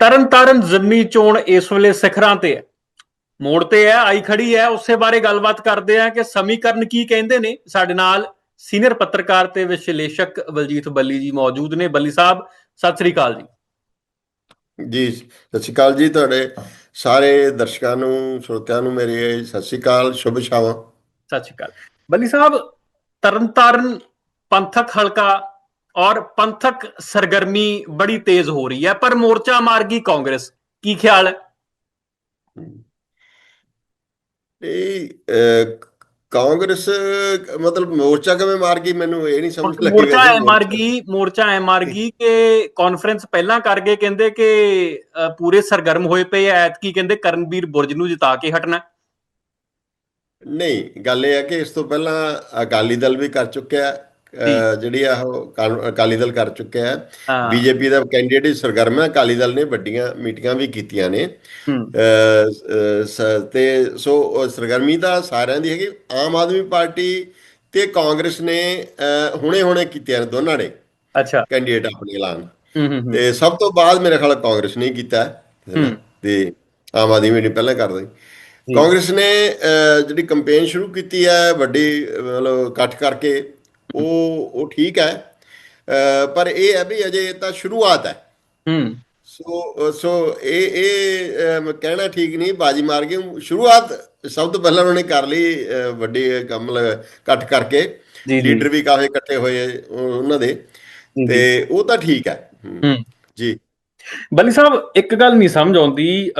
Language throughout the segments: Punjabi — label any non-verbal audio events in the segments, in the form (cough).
ਤਰਨ ਤਾਰਨ ਜ਼ਮਨੀ ਚੋਣ ਇਸ ਵੇਲੇ ਸਿਖਰਾਂ ਤੇ ਹੈ। ਮੋੜ ਤੇ ਹੈ ਆਈ ਖੜੀ ਹੈ। ਉਸੇ ਬਾਰੇ ਗੱਲਬਾਤ ਕਰਦੇ ਆ ਕਿ ਸਮੀਕਰਨ ਕੀ ਕਹਿੰਦੇ ਨੇ। ਸਾਡੇ ਨਾਲ ਸੀਨੀਅਰ ਪੱਤਰਕਾਰ ਤੇ ਵਿਸ਼ਲੇਸ਼ਕ ਬਲਜੀਤ ਬੱਲੀ ਜੀ ਮੌਜੂਦ ਨੇ। ਬੱਲੀ ਸਾਹਿਬ ਸਤਿ ਸ੍ਰੀ ਅਕਾਲ ਜੀ। ਜੀ ਸਤਿ ਸ਼੍ਰੀ ਅਕਾਲ ਜੀ ਤੁਹਾਡੇ ਸਾਰੇ ਦਰਸ਼ਕਾਂ ਨੂੰ ਸਰੋਤਿਆਂ ਨੂੰ ਮੇਰੇ ਸਤਿ ਸ਼੍ਰੀ ਅਕਾਲ ਸ਼ੁਭ ਸ਼ਾਮਾਂ। ਸਤਿ ਸ਼੍ਰੀ ਅਕਾਲ। ਬੱਲੀ ਸਾਹਿਬ ਤਰਨਤਾਰਨ ਪੰਥਕ ਹਲਕਾ ਔਰ ਪੰਥਕ ਸਰਗਰਮੀ ਬੜੀ ਤੇਜ਼ ਹੋ ਰਹੀ ਹੈ ਪਰ ਮੋਰਚਾ ਮਾਰਗੀ ਕਾਂਗਰਸ ਕੀ ਖਿਆਲ ਹੈ? ਇਹ ਕਾਂਗਰਸ ਮਤਲਬ ਮੋਰਚਾ ਕਿਵੇਂ ਮਾਰ ਗਈ ਮੈਨੂੰ ਇਹ ਨਹੀਂ ਸਮਝ ਲੱਗੀ ਮੋਰਚਾ ਐ ਮਾਰ ਗਈ ਮੋਰਚਾ ਐ ਮਾਰ ਗਈ ਕਿ ਕਾਨਫਰੰਸ ਪਹਿਲਾਂ ਕਰ ਗਏ ਕਹਿੰਦੇ ਕਿ ਪੂਰੇ ਸਰਗਰਮ ਹੋਏ ਪਏ ਐ ਐਤਕੀ ਕਹਿੰਦੇ ਕਰਨਵੀਰ ਬੁਰਜ ਨੂੰ ਜਿਤਾ ਕੇ ਹਟਣਾ। ਨਹੀਂ ਗੱਲ ਇਹ ਹੈ ਕਿ ਇਸ ਤੋਂ ਪਹਿਲਾਂ ਅਕਾਲੀ ਦਲ ਵੀ ਕਰ ਚੁੱਕਿਆ ਜਿਹੜੀ ਆ ਉਹ ਅਕਾਲੀ ਦਲ ਕਰ ਚੁੱਕਿਆ ਹੈ। ਬੀਜੇਪੀ ਦਾ ਕੈਂਡੀਡੇਟ ਸਰਗਰਮ ਹੈ। ਅਕਾਲੀ ਦਲ ਨੇ ਵੱਡੀਆਂ ਮੀਟਿੰਗਾਂ ਵੀ ਕੀਤੀਆਂ ਨੇ। ਤੇ ਸੋ ਸਰਗਰਮੀ ਤਾਂ ਸਾਰਿਆਂ ਦੀ ਹੈਗੀ। ਆਮ ਆਦਮੀ ਪਾਰਟੀ ਤੇ ਕਾਂਗਰਸ ਨੇ ਹੁਣੇ-ਹੁਣੇ ਕੀਤੀਆਂ ਨੇ ਦੋਨਾਂ ਨੇ ਅੱਛਾ। ਕੈਂਡੀਡੇਟ ਆਪਣੇ ਐਲਾਨ। ਤੇ ਸਭ ਤੋਂ ਬਾਅਦ ਮੇਰੇ ਖਿਆਲ ਕਾਂਗਰਸ ਨੇ ਕੀਤਾ। ਤੇ ਆਮ ਆਦਮੀ ਨੇ ਪਹਿਲਾਂ ਕਰਦੀ। ਕਾਂਗਰਸ ਨੇ ਜਿਹੜੀ ਕੈਂਪੇਨ ਸ਼ੁਰੂ ਕੀਤੀ ਹੈ ਵੱਡੀ ਮਤਲਬ ਇਕੱਠ ਕਰਕੇ ਉਹ ਉਹ ਠੀਕ ਹੈ। ਪਰ ਇਹ ਹੈ ਵੀ ਅਜੇ ਤਾਂ ਸ਼ੁਰੂਆਤ ਹੈ। ਹੂੰ। ਸੋ ਸੋ ਇਹ ਇਹ ਕਹਿਣਾ ਠੀਕ ਨਹੀਂ ਬਾਜੀ ਮਾਰ ਕੇ ਸ਼ੁਰੂਆਤ ਸਭ ਤੋਂ ਪਹਿਲਾਂ ਉਹਨਾਂ ਕਰ ਲਈ ਵੱਡੀ ਕੰਮ ਇਕੱਠ ਕਰਕੇ। ਲੀਡਰ ਵੀ ਕਾਫੀ ਇਕੱਠੇ ਹੋਏ ਉਹ- ਉਹਨਾਂ ਦੇ। ਤੇ ਉਹ ਤਾਂ ਠੀਕ ਹੈ। ਜੀ। ਬੱਲੀ ਸਾਹਿਬ ਇੱਕ ਗੱਲ ਨਹੀਂ ਸਮਝ ਆਉਂਦੀ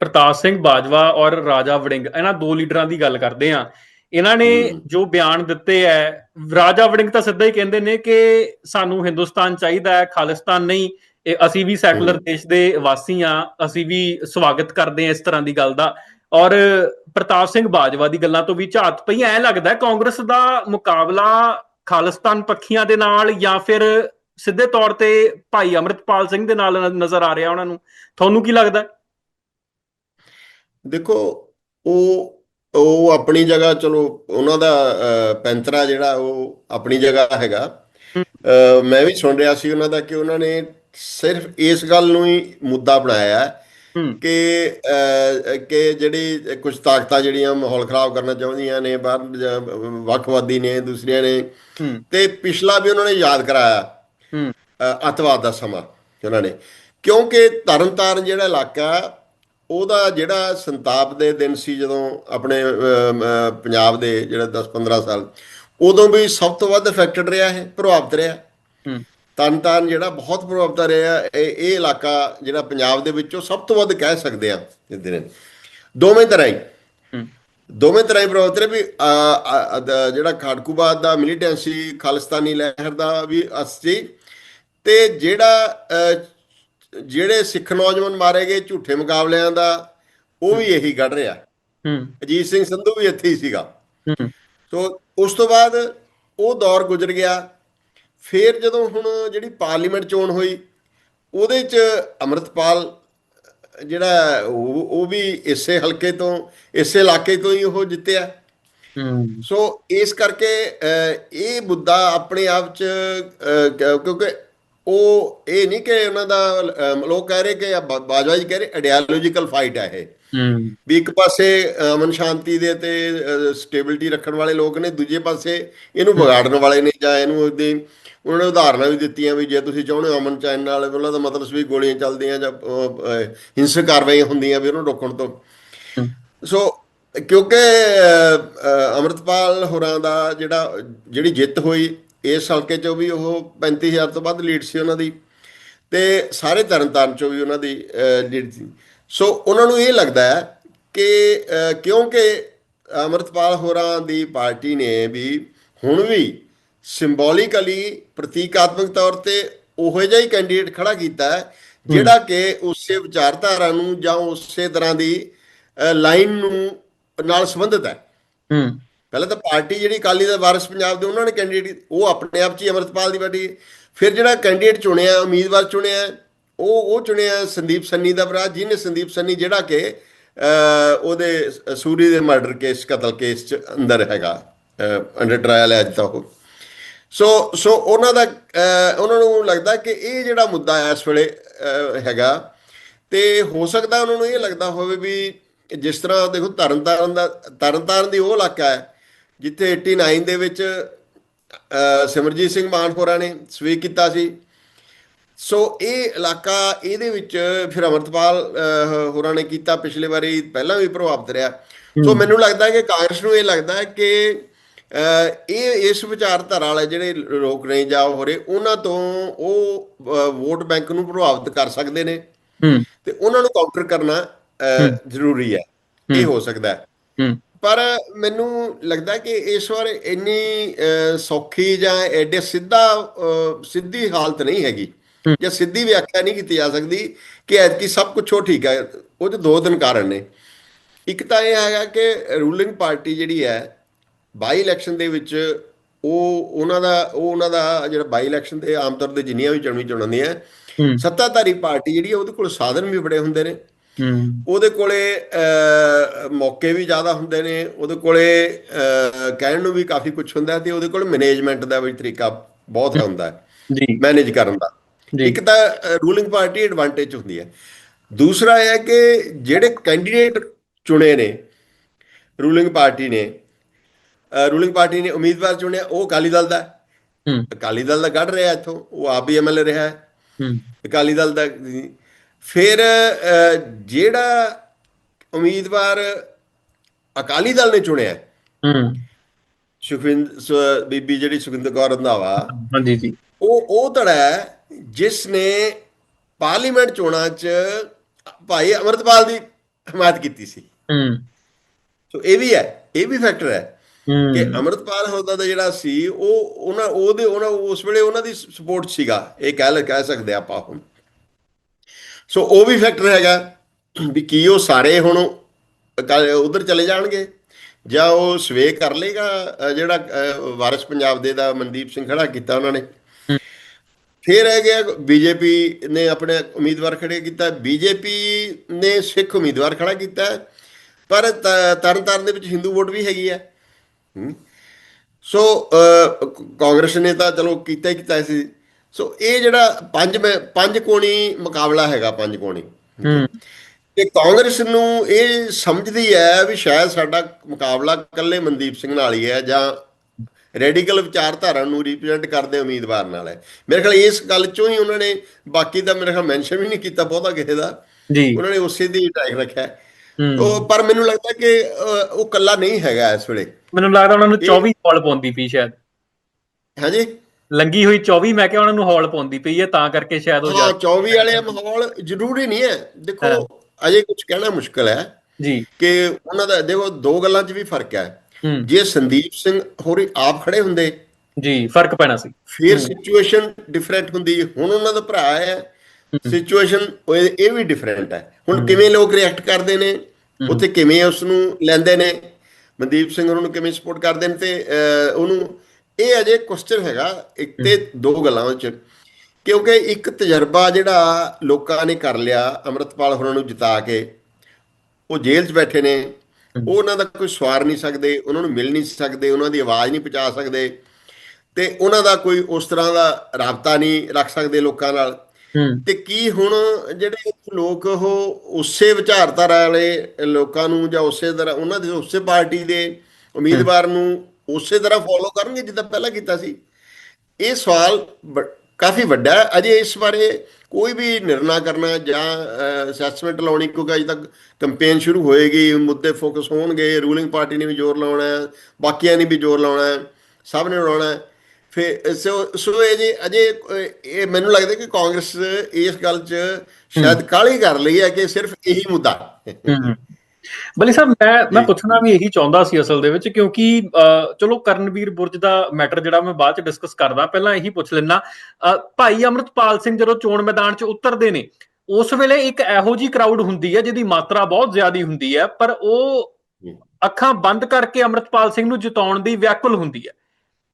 ਪ੍ਰਤਾਪ ਸਿੰਘ ਬਾਜਵਾ ਔਰ ਰਾਜਾ ਵੜਿੰਗ ਇਹਨਾਂ ਦੋ ਲੀਡਰਾਂ ਦੀ ਗੱਲ ਕਰਦੇ ਆ ਇਹਨਾਂ ਨੇ। ਜੋ ਬਿਆਨ ਦਿੱਤੇ ਐ ਰਾਜਾ ਵੜਿੰਗ ਤਾਂ ਸਿੱਧਾ ਹੀ ਕਹਿੰਦੇ ਨੇ ਕਿ ਸਾਨੂੰ ਹਿੰਦੁਸਤਾਨ ਚਾਹੀਦਾ ਹੈ ਖਾਲਿਸਤਾਨ ਨਹੀਂ ਇਹ ਅਸੀਂ ਵੀ ਸੈਕੂਲਰ। ਦੇਸ਼ ਦੇ ਵਾਸੀ ਆ ਅਸੀਂ ਵੀ ਸਵਾਗਤ ਕਰਦੇ ਆ ਇਸ ਤਰ੍ਹਾਂ ਦੀ ਗੱਲ ਦਾ ਔਰ ਪ੍ਰਤਾਪ ਸਿੰਘ ਬਾਜਵਾ ਦੀ ਗੱਲਾਂ ਤੋਂ ਵੀ ਝਾਤ ਪਈ ਐ ਲੱਗਦਾ ਕਾਂਗਰਸ ਦਾ ਮੁਕਾਬਲਾ ਖਾਲਿਸਤਾਨ ਪੱਖੀਆਂ ਦੇ ਨਾਲ ਜਾਂ ਫਿਰ ਸਿੱਧੇ ਤੌਰ ਤੇ ਭਾਈ ਅਮਰਿਤਪਾਲ ਸਿੰਘ ਦੇ ਨਾਲ ਨਜ਼ਰ ਆ ਰਿਹਾ ਉਹਨਾਂ ਨੂੰ ਤੁਹਾਨੂੰ ਕੀ ਲੱਗਦਾ? ਦੇਖੋ ਉਹ ਉਹ ਆਪਣੀ ਜਗ੍ਹਾ ਚਲੋ ਉਹਨਾਂ ਦਾ ਪੈਂਤਰਾ ਜਿਹੜਾ ਉਹ ਆਪਣੀ ਜਗ੍ਹਾ ਹੈਗਾ। ਮੈਂ ਵੀ ਸੁਣ ਰਿਹਾ ਸੀ ਉਹਨਾਂ ਦਾ ਕਿ ਉਹਨਾਂ ਨੇ ਸਿਰਫ ਇਸ ਗੱਲ ਨੂੰ ਹੀ ਮੁੱਦਾ ਬਣਾਇਆ ਕਿ ਕਿ ਜਿਹੜੀ ਕੁਝ ਤਾਕਤਾਂ ਜਿਹੜੀਆਂ ਮਾਹੌਲ ਖਰਾਬ ਕਰਨਾ ਚਾਹੁੰਦੀਆਂ ਨੇ ਬਾਹਰ ਵੱਖਵਾਦੀ ਨੇ ਦੂਸਰੀਆਂ ਨੇ ਤੇ ਪਿਛਲਾ ਵੀ ਉਹਨਾਂ ਨੇ ਯਾਦ ਕਰਾਇਆ। ਅੱਤਵਾਦ ਦਾ ਸਮਾਂ ਉਹਨਾਂ ਨੇ। ਕਿਉਂਕਿ ਤਰਨਤਾਰਨ ਜਿਹੜਾ ਇਲਾਕਾ ਉਹਦਾ ਜਿਹੜਾ ਸੰਤਾਪ ਦੇ ਦਿਨ ਸੀ ਜਦੋਂ ਆਪਣੇ ਪੰਜਾਬ ਦੇ ਜਿਹੜਾ 10-15 ਸਾਲ ਉਦੋਂ ਵੀ ਸਭ ਤੋਂ ਵੱਧ ਅਫੈਕਟਡ ਰਿਹਾ ਹੈ ਪ੍ਰਭਾਵਿਤ ਰਿਹਾ। ਹੂੰ। ਤਰਨਤਾਰਨ ਜਿਹੜਾ ਬਹੁਤ ਪ੍ਰਭਾਵਿਤ ਰਿਹਾ ਇਹ ਇਹ ਇਲਾਕਾ ਜਿਹੜਾ ਪੰਜਾਬ ਦੇ ਵਿੱਚੋਂ ਸਭ ਤੋਂ ਵੱਧ ਕਹਿ ਸਕਦੇ ਆ ਇਹਦੇ ਨੇ। ਦੋਵੇਂ ਤਰ੍ਹਾਂ ਹੀ। ਦੋਵੇਂ ਤਰ੍ਹਾਂ ਹੀ ਪ੍ਰਭਾਵਿਤ ਰਹੇ ਵੀ ਜਿਹੜਾ ਖਾੜਕੂਬਾਦ ਦਾ ਮਿਲੀਟੈਂਸੀ ਖਾਲਿਸਤਾਨੀ ਲਹਿਰ ਦਾ ਵੀ ਅਸਲੀ। ਤੇ ਜਿਹੜਾ ਜਿਹੜੇ ਸਿੱਖ ਨੌਜਵਾਨ ਮਾਰੇ ਗਏ ਝੂਠੇ ਮੁਕਾਬਲਿਆਂ ਦਾ ਉਹ ਵੀ ਇਹੀ ਕੱਢ ਰਿਹਾ। ਹੂੰ। ਅਜੀਤ ਸਿੰਘ ਸੰਧੂ ਵੀ ਇੱਥੇ ਹੀ ਸੀਗਾ। ਹੂੰ। ਸੋ ਉਸ ਤੋਂ ਬਾਅਦ ਉਹ ਦੌਰ ਗੁਜ਼ਰ ਗਿਆ। ਫਿਰ ਜਦੋਂ ਹੁਣ ਜਿਹੜੀ ਪਾਰਲੀਮੈਂਟ ਚੋਣ ਹੋਈ ਉਹਦੇ ਚ ਅਮਰਤਪਾਲ ਜਿਹੜਾ ਉਹ ਵੀ ਇਸੇ ਹਲਕੇ ਤੋਂ ਇਸੇ ਇਲਾਕੇ ਤੋਂ ਹੀ ਉਹ ਜਿੱਤਿਆ। ਸੋ ਇਸ ਕਰਕੇ ਇਹ ਮੁੱਦਾ ਆਪਣੇ ਆਪ ਚ ਕਿਉਂਕਿ ਉਹ ਇਹ ਨਹੀਂ ਕਿ ਉਹਨਾਂ ਦਾ ਲੋਕ ਕਹਿ ਰਹੇ ਕਿ ਬਾਜਵਾ ਜੀ ਕਹਿ ਰਹੇ ਆਈਡੀਓਲੋਜੀਕਲ ਫਾਈਟ ਹੈ ਇਹ। ਹੂੰ। ਵੀ ਇੱਕ ਪਾਸੇ ਅਮਨ ਸ਼ਾਂਤੀ ਦੇ ਤੇ ਸਟੇਬਿਲਿਟੀ ਰੱਖਣ ਵਾਲੇ ਲੋਕ ਨੇ ਦੂਜੇ ਪਾਸੇ ਇਹਨੂੰ ਵਿਗਾੜਨ ਵਾਲੇ ਨੇ ਜਾਂ ਇਹਨੂੰ ਉਹਦੇ ਉਹਨਾਂ ਨੇ ਉਦਾਹਰਨਾਂ ਵੀ ਦਿੱਤੀਆਂ ਵੀ ਜੇ ਤੁਸੀਂ ਚਾਹੁੰਦੇ ਹੋ ਅਮਨ ਚੈਨ ਨਾਲ ਉਹਨਾਂ ਦਾ ਮਤਲਬ ਵੀ ਗੋਲੀਆਂ ਚੱਲਦੀਆਂ ਜਾਂ ਹਿੰਸਕ ਕਾਰਵਾਈਆਂ ਹੁੰਦੀਆਂ ਵੀ ਉਹਨੂੰ ਰੋਕਣ ਤੋਂ। ਸੋ ਕਿਉਂਕਿ ਅਮਰਤਪਾਲ ਹੋਰਾਂ ਦਾ ਜਿਹੜਾ ਜਿਹੜੀ ਜਿੱਤ ਹੋਈ ਇਸ ਹਲਕੇ 'ਚੋਂ ਵੀ ਉਹ 35000 ਤੋਂ ਵੱਧ ਲੀਡ ਸੀ ਉਹਨਾਂ ਦੀ ਤੇ ਸਾਰੇ ਤਰਨਤਾਰਨ 'ਚੋਂ ਵੀ ਉਹਨਾਂ ਦੀ ਲੀਡ ਸੀ। ਸੋ ਉਹਨਾਂ ਨੂੰ ਇਹ ਲੱਗਦਾ ਹੈ ਕਿ ਕਿਉਂਕਿ ਅਮਰਤਪਾਲ ਹੋਰਾਂ ਦੀ ਪਾਰਟੀ ਨੇ ਵੀ ਹੁਣ ਵੀ ਸਿੰਬੋਲਿਕਲੀ ਪ੍ਰਤੀਕਾਤਮਕ ਤੌਰ ਤੇ ਉਹੋ ਜਿਹਾ ਹੀ ਕੈਂਡੀਡੇਟ ਖੜਾ ਕੀਤਾ ਹੈ ਜਿਹੜਾ ਕਿ ਉਸੇ ਵਿਚਾਰਧਾਰਾ ਨੂੰ ਜਾਂ ਉਸੇ ਤਰ੍ਹਾਂ ਦੀ ਲਾਈਨ ਨੂੰ ਨਾਲ ਸੰਬੰਧਿਤ ਹੈ। ਹੂੰ। ਪਹਿਲਾਂ ਤਾਂ ਪਾਰਟੀ ਜਿਹੜੀ ਅਕਾਲੀ ਦਾ ਵਾਰਿਸ ਪੰਜਾਬ ਦੇ, ਉਹਨਾਂ ਨੇ ਕੈਂਡੀਡੇਟ ਉਹ ਆਪਣੇ ਆਪ 'ਚ ਹੀ ਅਮਰਤਪਾਲ ਦੀ ਪਾਰਟੀ ਫਿਰ ਜਿਹੜਾ ਕੈਂਡੀਡੇਟ ਚੁਣਿਆ, ਉਮੀਦਵਾਰ ਚੁਣਿਆ, ਉਹ ਉਹ ਚੁਣਿਆ ਸੰਦੀਪ ਸੰਨੀ ਦਾ ਭਰਾ, ਜਿਹਨੇ ਸੰਦੀਪ ਸੰਨੀ ਜਿਹੜਾ ਕਿ ਉਹਦੇ ਸੂਰੀ ਦੇ ਮਰਡਰ ਕੇਸ ਕਤਲ ਕੇਸ 'ਚ ਅੰਦਰ ਹੈਗਾ ਅੰਡਰ ਟ੍ਰਾਇਲ ਹੈ ਅੱਜ ਤਾਂ ਉਹ। ਸੋ ਸੋ ਉਹਨਾਂ ਦਾ ਉਹਨਾਂ ਨੂੰ ਲੱਗਦਾ ਕਿ ਇਹ ਜਿਹੜਾ ਮੁੱਦਾ ਹੈ ਇਸ ਵੇਲੇ ਹੈਗਾ, ਤੇ ਹੋ ਸਕਦਾ ਉਹਨਾਂ ਨੂੰ ਇਹ ਲੱਗਦਾ ਹੋਵੇ ਵੀ ਜਿਸ ਤਰ੍ਹਾਂ ਦੇਖੋ ਤਰਨਤਾਰਨ ਦਾ ਤਰਨਤਾਰਨ ਦੀ ਉਹ ਇਲਾਕਾ ਹੈ ਜਿੱਥੇ 89 ਦੇ ਵਿੱਚ ਸਿਮਰਜੀਤ ਸਿੰਘ ਮਾਨ ਹੋਰਾਂ ਨੇ ਸਵੀਕ ਕੀਤਾ ਸੀ। ਸੋ ਇਹ ਇਲਾਕਾ ਇਹਦੇ ਵਿੱਚ ਫਿਰ ਅਮਰਤਪਾਲ ਹੋਰਾਂ ਨੇ ਕੀਤਾ ਪਿਛਲੇ ਵਾਰੀ ਪਹਿਲਾਂ ਵੀ ਪ੍ਰਭਾਵਿਤ ਰਿਹਾ। ਸੋ ਮੈਨੂੰ ਲੱਗਦਾ ਹੈ ਕਿ ਕਾਂਗਰਸ ਨੂੰ ਇਹ ਲੱਗਦਾ ਹੈ ਕਿ ਇਹ ਇਸ ਵਿਚਾਰਧਾਰਾ ਵਾਲੇ ਜਿਹੜੇ ਲੋਕ ਨੇ ਜਾਂ ਹੋ ਰਹੇ ਉਹਨਾਂ ਤੋਂ ਉਹ ਵੋਟ ਬੈਂਕ ਨੂੰ ਪ੍ਰਭਾਵਿਤ ਕਰ ਸਕਦੇ ਨੇ। ਤੇ ਉਹਨਾਂ ਨੂੰ ਕਾਊਂਟਰ ਕਰਨਾ ਜ਼ਰੂਰੀ ਹੈ। ਇਹ ਹੋ ਸਕਦਾ ਹੂੰ। ਪਰ ਮੈਨੂੰ ਲੱਗਦਾ ਕਿ ਇਸ ਵਾਰ ਇੰਨੀ ਸੌਖੀ ਜਾਂ ਐਡੇ ਸਿੱਧਾ ਸਿੱਧੀ ਹਾਲਤ ਨਹੀਂ ਹੈਗੀ। ਜਾਂ ਸਿੱਧੀ ਵਿਆਖਿਆ ਨਹੀਂ ਕੀਤੀ ਜਾ ਸਕਦੀ ਕਿ ਐਤਕੀ ਸਭ ਕੁਝ ਉਹ ਠੀਕ ਹੈ। ਉਹ 'ਚ ਦੋ ਤਿੰਨ ਕਾਰਨ ਨੇ। ਇੱਕ ਤਾਂ ਇਹ ਹੈਗਾ ਕਿ ਰੂਲਿੰਗ ਪਾਰਟੀ ਜਿਹੜੀ ਹੈ ਬਾਈ ਇਲੈਕਸ਼ਨ ਦੇ ਵਿੱਚ ਉਹ ਉਹਨਾਂ ਦਾ ਉਹ ਉਹਨਾਂ ਦਾ ਜਿਹੜਾ ਬਾਈ ਇਲੈਕਸ਼ਨ ਤੇ ਆਮ ਤੌਰ ਤੇ ਜਿੰਨੀਆਂ ਵੀ ਚੋਣਵੀਂ ਚੁਣਦੀਆਂ ਹੂੰ। ਸੱਤਾਧਾਰੀ ਪਾਰਟੀ ਜਿਹੜੀ ਹੈ ਉਹਦੇ ਕੋਲ ਸਾਧਨ ਵੀ ਬੜੇ ਹੁੰਦੇ ਨੇ। ਹੂੰ ਉਹਦੇ ਕੋਲੇ ਮੌਕੇ ਵੀ ਜ਼ਿਆਦਾ ਹੁੰਦੇ ਨੇ ਉਹਦੇ ਕੋਲੇ ਕਹਿਣ ਨੂੰ ਵੀ ਕਾਫੀ ਕੁਝ ਹੁੰਦਾ ਤੇ ਉਹਦੇ ਕੋਲ ਮੈਨੇਜਮੈਂਟ ਦਾ ਵੀ ਤਰੀਕਾ ਬਹੁਤ ਹੁੰਦਾ ਹੈ। ਜੀ। ਮੈਨੇਜ ਕਰਨ ਦਾ। ਇੱਕ ਤਾਂ ਰੂਲਿੰਗ ਪਾਰਟੀ ਐਡਵਾਂਟੇਜ ਹੁੰਦੀ ਹੈ। ਦੂਸਰਾ ਇਹ ਹੈ ਕਿ ਜਿਹੜੇ ਕੈਂਡੀਡੇਟ ਚੁਣੇ ਨੇ ਰੂਲਿੰਗ ਪਾਰਟੀ ਨੇ ਰੂਲਿੰਗ ਪਾਰਟੀ ਨੇ ਉਮੀਦਵਾਰ ਚੁਣਿਆ ਉਹ ਅਕਾਲੀ ਦਲ ਦਾ ਅਕਾਲੀ ਦਲ ਦਾ ਕੱਢ ਰਿਹਾ ਇੱਥੋਂ ਉਹ ਆਪ ਵੀ ਐਮਐਲਏ ਰਿਹਾ ਹੈ। ਹੂੰ। ਅਕਾਲੀ ਦਲ ਦਾ ਫਿਰ ਜਿਹੜਾ ਉਮੀਦਵਾਰ ਅਕਾਲੀ ਦਲ ਨੇ ਚੁਣਿਆ ਹੈ, ਹੂੰ। ਸੁਖਵਿੰਦ ਸ- ਬੀਬੀ ਜਿਹੜੀ ਸੁਖਿੰਦਰ ਕੌਰ ਰੰਧਾਵਾ ਹਾਂਜੀ ਜੀ। ਉਹ ਉਹ ਧੜਾ ਜਿਸ ਨੇ ਪਾਰਲੀਮੈਂਟ ਚੋਣਾਂ 'ਚ ਭਾਈ ਅਮਰਤਪਾਲ ਦੀ ਹਮਾਇਤ ਕੀਤੀ ਸੀ। ਹੂੰ। ਸੋ ਇਹ ਵੀ ਹੈ ਇਹ ਵੀ ਫੈਕਟਰ ਹੈ ਕਿ ਅਮਰਤਪਾਲ ਹੋਦਾ ਦਾ ਜਿਹੜਾ ਸੀ ਉਹ ਉਹਨਾਂ ਉਹਦੇ ਉਹਨਾਂ ਉਸ ਵੇਲੇ ਉਹਨਾਂ ਦੀ ਸਪੋਰਟ ਸੀਗਾ ਇਹ ਕਹਿ ਲ- ਕਹਿ ਸਕਦੇ ਆਪਾਂ ਹੁਣ। ਸੋ ਉਹ ਵੀ ਫੈਕਟਰ ਹੈਗਾ ਵੀ ਕੀ ਉਹ ਸਾਰੇ ਹੁਣ ਉਧਰ ਚਲੇ ਜਾਣਗੇ ਜਾਂ ਉਹ ਸਵੇ ਕਰ ਲੇਗਾ ਜਿਹੜਾ ਵਾਰਿਸ ਪੰਜਾਬ ਦੇ ਦਾ ਮਨਦੀਪ ਸਿੰਘ ਖੜਾ ਕੀਤਾ ਉਹਨਾਂ ਨੇ। ਫਿਰ ਹੈ ਗਿਆ ਬੀਜੇਪੀ ਨੇ ਆਪਣੇ ਉਮੀਦਵਾਰ ਖੜੇ ਕੀਤਾ। ਬੀਜੇਪੀ ਨੇ ਸਿੱਖ ਉਮੀਦਵਾਰ ਖੜਾ ਕੀਤਾ। ਪਰ ਤ- ਤਰਨਤਾਰਨ ਦੇ ਵਿੱਚ ਹਿੰਦੂ ਵੋਟ ਵੀ ਹੈਗੀ ਹੈ। ਸੋ ਕਾਂਗਰਸ ਨੇ ਤਾਂ ਚਲੋ ਕੀਤਾ ਹੀ ਕੀਤਾ ਸੀ। ਸੋ ਇਹ ਜਿਹੜਾ ਪੰਜ ਪੰਜ ਕੋਣੀ ਮੁਕਾਬਲਾ ਹੈਗਾ ਪੰਜ ਕੋਣੀ। ਹੂੰ। ਤੇ ਕਾਂਗਰਸ ਨੂੰ ਇਹ ਸਮਝਦੀ ਹੈ ਵੀ ਸ਼ਾਇਦ ਸਾਡਾ ਮੁਕਾਬਲਾ ਇਕੱਲੇ ਮਨਦੀਪ ਸਿੰਘ ਨਾਲ ਹੀ ਹੈ ਜਾਂ ਰੈਡੀਕਲ ਵਿਚਾਰਧਾਰਾ ਨੂੰ ਰਿਪਰੈਜ਼ੈਂਟ ਕਰਦੇ ਉਮੀਦਵਾਰ ਨਾਲ ਹੈ। ਮੇਰੇ ਖਿਆਲ ਇਸ ਗੱਲ ਚੋਂ ਹੀ ਉਹਨਾਂ ਨੇ ਬਾਕੀ ਦਾ ਮੇਰੇ ਖਿਆਲ ਮੈਂਸ਼ਨ ਵੀ ਨਹੀਂ ਕੀਤਾ ਬਹੁਤਾ ਕਿਸੇ ਦਾ। ਜੀ। ਉਹਨਾਂ ਨੇ ਉਸੇ ਦੀ ਟੈਗ ਰੱਖਿਆ। ਉਹ ਪਰ ਮੈਨੂੰ ਲੱਗਦਾ ਕਿ ਉਹ ਕੱਲਾ ਨਹੀਂ ਹੈਗਾ ਇਸ ਵੇਲੇ। ਮੈਨੂੰ ਲੱਗਦਾ ਉਹਨਾਂ ਨੂੰ ਇਹ- 24 ਹੌਲ ਪਾਉਂਦੀ ਪਈ ਸ਼ਾਇਦ। ਹਾਂਜੀ? ਲੰਗੀ ਹੋਈ 24 ਮੈਂ ਕਿਹਾ ਉਹਨਾਂ ਨੂੰ ਹੌਲ ਪਾਉਂਦੀ ਪਈ ਹੈ ਤਾਂ ਕਰਕੇ ਸ਼ਾਇਦ ਉਹ ਜਾ 24 ਵਾਲੇ ਮਾਹੌਲ ਜ਼ਰੂਰੀ ਨਹੀਂ ਹੈ। ਦੇਖੋ ਅਜੇ ਕੁਝ ਕਹਿਣਾ ਮੁਸ਼ਕਲ ਹੈ ਜੀ। ਕਿ ਉਹਨਾਂ ਦਾ ਦੇਖੋ ਦੋ ਗੱਲਾਂ 'ਚ ਵੀ ਫ਼ਰਕ ਹੈ। ਜੇ ਸੰਦੀਪ ਸਿੰਘ ਹੋਰੀ ਆਪ ਖੜੇ ਹੁੰਦੇ ਜੀ ਫ਼ਰਕ ਪੈਣਾ ਸੀ। ਫਿਰ ਸਿਚੁਏਸ਼ਨ ਡਿਫਰੈਂਟ ਹੁੰਦੀ। ਹੁਣ ਉਹਨਾਂ ਦਾ ਭਰਾ ਹੈ ਸਿਚੁਏਸ਼ਨ ਇਹ ਵੀ ਡਿਫਰੈਂਟ ਹੈ। ਹੁਣ ਕਿਵੇਂ ਲੋਕ ਰਿਐਕਟ ਕਰਦੇ ਨੇ ਉੱਥੇ ਕਿਵੇਂ ਉਸ ਨੂੰ ਲੈਂਦੇ ਨੇ? ਮਨਦੀਪ ਸਿੰਘ ਉਹਨਾਂ ਕਿਵੇਂ ਸਪੋਰਟ ਕਰਦੇ ਨੇ ਤੇ ਉਹਨੂੰ ਇਹ ਅਜੇ ਕੁਐਸਚਨ ਹੈਗਾ ਇੱਕ ਤੇ ਦੋ ਗੱਲਾਂ ਵਿੱਚ। ਕਿਉਂਕਿ ਇੱਕ ਤਜਰਬਾ ਜਿਹੜਾ ਲੋਕਾਂ ਨੇ ਕਰ ਲਿਆ ਅਮਰਤਪਾਲ ਹੋਰਾਂ ਨੂੰ ਜਿਤਾ ਕੇ ਉਹ ਜੇਲ੍ਹ 'ਚ ਬੈਠੇ ਨੇ। ਉਹ ਉਹਨਾਂ ਦਾ ਕੋਈ ਸਵਾਰ ਨਹੀਂ ਸਕਦੇ ਉਹਨਾਂ ਨੂੰ ਮਿਲ ਨਹੀਂ ਸਕਦੇ ਉਹਨਾਂ ਦੀ ਆਵਾਜ਼ ਨਹੀਂ ਪਹੁੰਚਾ ਸਕਦੇ। ਤੇ ਉਹਨਾਂ ਦਾ ਕੋਈ ਉਸ ਤਰ੍ਹਾਂ ਦਾ ਰਾਬਤਾ ਨਹੀਂ ਰੱਖ ਸਕਦੇ ਲੋਕਾਂ ਨਾਲ। ਤੇ ਕੀ ਹੁਣ ਜਿਹੜੇ ਲੋਕ ਉਹ ਉਸੇ ਵਿਚਾਰਧਾਰਾ ਵਾਲੇ ਲੋਕਾਂ ਨੂੰ ਜਾਂ ਉਸੇ ਤਰ੍ਹਾਂ ਉਹਨਾਂ ਦੇ ਉਸੇ ਪਾਰਟੀ ਦੇ ਉਮੀਦਵਾਰ ਨੂੰ ਉਸੇ ਤਰ੍ਹਾਂ ਫੋਲੋ ਕਰਨਗੇ ਜਿੱਦਾਂ ਪਹਿਲਾਂ ਕੀਤਾ ਸੀ। ਇਹ ਸਵਾਲ ਕਾਫੀ ਵੱਡਾ ਹੈ। ਅਜੇ ਇਸ ਬਾਰੇ ਕੋਈ ਵੀ ਨਿਰਣਾ ਕਰਨਾ ਜਾਂ ਅਸੈਸਮੈਂਟ ਲਾਉਣੀ, ਕਿਉਂਕਿ ਅਜੇ ਤੱਕ ਕੈਂਪੇਨ ਸ਼ੁਰੂ ਹੋਏਗੀ, ਮੁੱਦੇ ਫੋਕਸ ਹੋਣਗੇ ਰੂਲਿੰਗ ਪਾਰਟੀ ਨੇ ਵੀ ਜ਼ੋਰ ਲਾਉਣਾ ਹੈ, ਬਾਕੀਆਂ ਨੇ ਵੀ ਜ਼ੋਰ ਲਾਉਣਾ ਹੈ, ਸਭ ਨੇ ਲਾਉਣਾ ਹੈ। ਫਿਰ, ਸੋ ਸੋ ਇਹ ਜੇ, ਅਜੇ, ਇਹ ਮੈਨੂੰ ਲੱਗਦਾ ਕਿ ਕਾਂਗਰਸ ਇਸ ਗੱਲ 'ਚ ਸ਼ਾਇਦ ਕਾਹਲੀ ਕਰ ਲਈ ਹੈ ਕਿ ਸਿਰਫ ਇਹੀ ਮੁੱਦਾ ਬਲੀ ਸਾਹਿਬ ਮੈਂ ਮੈਂ ਪੁੱਛਣਾ ਵੀ ਇਹੀ ਚਾਹੁੰਦਾ ਸੀ ਅਸਲ ਦੇ ਵਿੱਚ ਕਿਉਂਕਿ ਚਲੋ ਕਰਨਵੀਰ ਬੁਰਜ ਦਾ ਮੈਟਰ ਜਿਹੜਾ ਮੈਂ ਬਾਅਦ ਚ ਡਿਸਕਸ ਕਰਦਾ ਪਹਿਲਾਂ ਇਹੀ ਪੁੱਛ ਲੈਣਾ ਭਾਈ ਅਮਰਤਪਾਲ ਸਿੰਘ ਜਦੋਂ ਚੋਣ ਮੈਦਾਨ 'ਚ ਉਤਰਦੇ ਨੇ ਉਸ ਵੇਲੇ ਇੱਕ ਇਹੋ ਜੀ ਕਰਾਊਡ ਹੁੰਦੀ ਹੈ ਜਿਹਦੀ ਮਾਤਰਾ ਬਹੁਤ ਜ਼ਿਆਦੀ ਹੁੰਦੀ ਹੈ ਪਰ ਉਹ ਅੱਖਾਂ ਬੰਦ ਕਰਕੇ ਅਮਰਤਪਾਲ ਸਿੰਘ ਨੂੰ ਜਿਤਾਉਣ ਦੀ ਵਿਆਕੁਲ ਹੁੰਦੀ ਹੈ।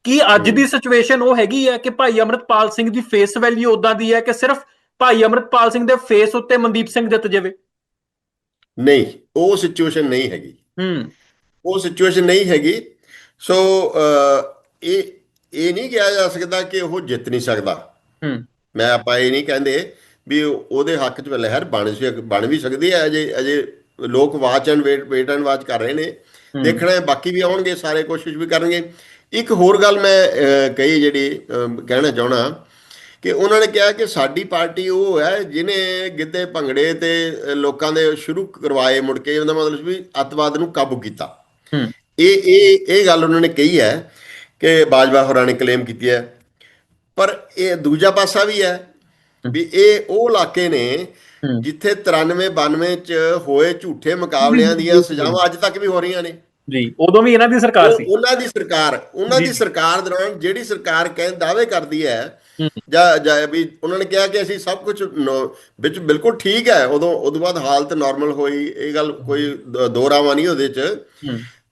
ਕੀ ਅੱਜ ਦੀ ਸਿਚੁਏਸ਼ਨ ਉਹ ਹੈਗੀ ਹੈ ਕਿ ਭਾਈ ਅਮਰਤਪਾਲ ਸਿੰਘ ਦੀ ਫੇਸ ਵੈਲਿਊ ਉਦਾਂ ਦੀ ਹੈ ਕਿ ਸਿਰਫ ਭਾਈ ਅਮਰਤਪਾਲ ਸਿੰਘ ਦੇ ਫੇਸ ਉੱਤੇ ਮਨਦੀਪ ਸਿੰਘ ਜਿੱਤ ਜਾਵੇ? ਨਹੀਂ ਉਹ ਸਿਚੁਏਸ਼ਨ ਨਹੀਂ ਹੈਗੀ। ਹੂੰ। ਉਹ ਸਿਚੁਏਸ਼ਨ ਨਹੀਂ ਹੈਗੀ ਸੋ ਇਹ ਇਹ ਨਹੀਂ ਕਿਹਾ ਜਾ ਸਕਦਾ ਕਿ ਉਹ ਜਿੱਤ ਨਹੀਂ ਸਕਦਾ। ਹੂੰ। ਮੈਂ ਆਪਾਂ ਇਹ ਨਹੀਂ ਕਹਿੰਦੇ ਵੀ ਉਹ- ਉਹਦੇ ਹੱਕ 'ਚ ਲਹਿਰ ਬਣ ਬਣ ਵੀ ਸਕਦੀ ਹੈ ਅਜੇ ਅਜੇ ਲੋਕ watch and wait wait and watch ਕਰ ਰਹੇ ਨੇ। ਦੇਖਣਾ ਹੈ ਬਾਕੀ ਵੀ ਆਉਣਗੇ ਸਾਰੇ ਕੋਸ਼ਿਸ਼ ਵੀ ਕਰਨਗੇ। ਇੱਕ ਹੋਰ ਗੱਲ ਮੈਂ ਕਹੀ ਜਿਹੜੀ ਕਹਿਣਾ ਚਾਹਣਾ ਕਿ ਉਹਨਾਂ ਨੇ ਕਿਹਾ ਕਿ ਸਾਡੀ ਪਾਰਟੀ ਉਹ ਹੈ ਜਿਹਨੇ ਗਿੱਧੇ ਭੰਗੜੇ ਤੇ ਲੋਕਾਂ ਦੇ ਸ਼ੁਰੂ ਕਰਵਾਏ ਮੁੜ ਕੇ ਉਹਦਾ ਮਤਲਬ ਵੀ ਅੱਤਵਾਦ ਨੂੰ ਕਾਬੂ ਕੀਤਾ ਇਹ ਇਹ ਇਹ ਗੱਲ ਉਹਨਾਂ ਨੇ ਕਹੀ ਹੈ ਕਿ ਬਾਜਵਾ ਹੋਰਾਂ ਨੇ ਕਲੇਮ ਕੀਤੀ ਹੈ ਪਰ ਇਹ ਦੂਜਾ ਪਾਸਾ ਵੀ ਹੈ ਵੀ ਇਹ ਉਹ ਇਲਾਕੇ ਨੇ। ਜਿੱਥੇ 93 92 ਚ ਹੋਏ ਝੂਠੇ ਮੁਕਾਬਲਿਆਂ ਦੀਆਂ ਸਜ਼ਾਵਾਂ ਅੱਜ ਤੱਕ ਵੀ ਹੋ ਰਹੀਆਂ ਨੇ ਜੀ ਉਦੋਂ ਵੀ ਇਹਨਾਂ ਦੀ ਸਰਕਾਰ ਸੀ ਉਹਨਾਂ ਦੀ ਸਰਕਾਰ ਉਹਨਾਂ। ਦੀ ਸਰਕਾਰ ਦੌਰਾਨ ਜਿਹੜੀ ਸਰਕਾਰ ਕਹਿ ਦਾਅਵੇ ਕਰਦੀ ਹੂੰ। ਜਾਂ ਜਾਂ ਵੀ ਉਹਨਾਂ ਨੇ ਕਿਹਾ ਕਿ ਅਸੀਂ ਸਭ ਕੁਝ ਵਿੱਚ ਬਿਲਕੁਲ ਠੀਕ ਹੈ ਉਦੋਂ ਉਦੋਂ ਬਾਅਦ ਹਾਲਤ ਨਾਰਮਲ ਹੋਈ ਇਹ ਗੱਲ ਕੋਈ ਦ- ਦੋਰਾਵਾ ਨਹੀਂ ਉਹਦੇ ਚ।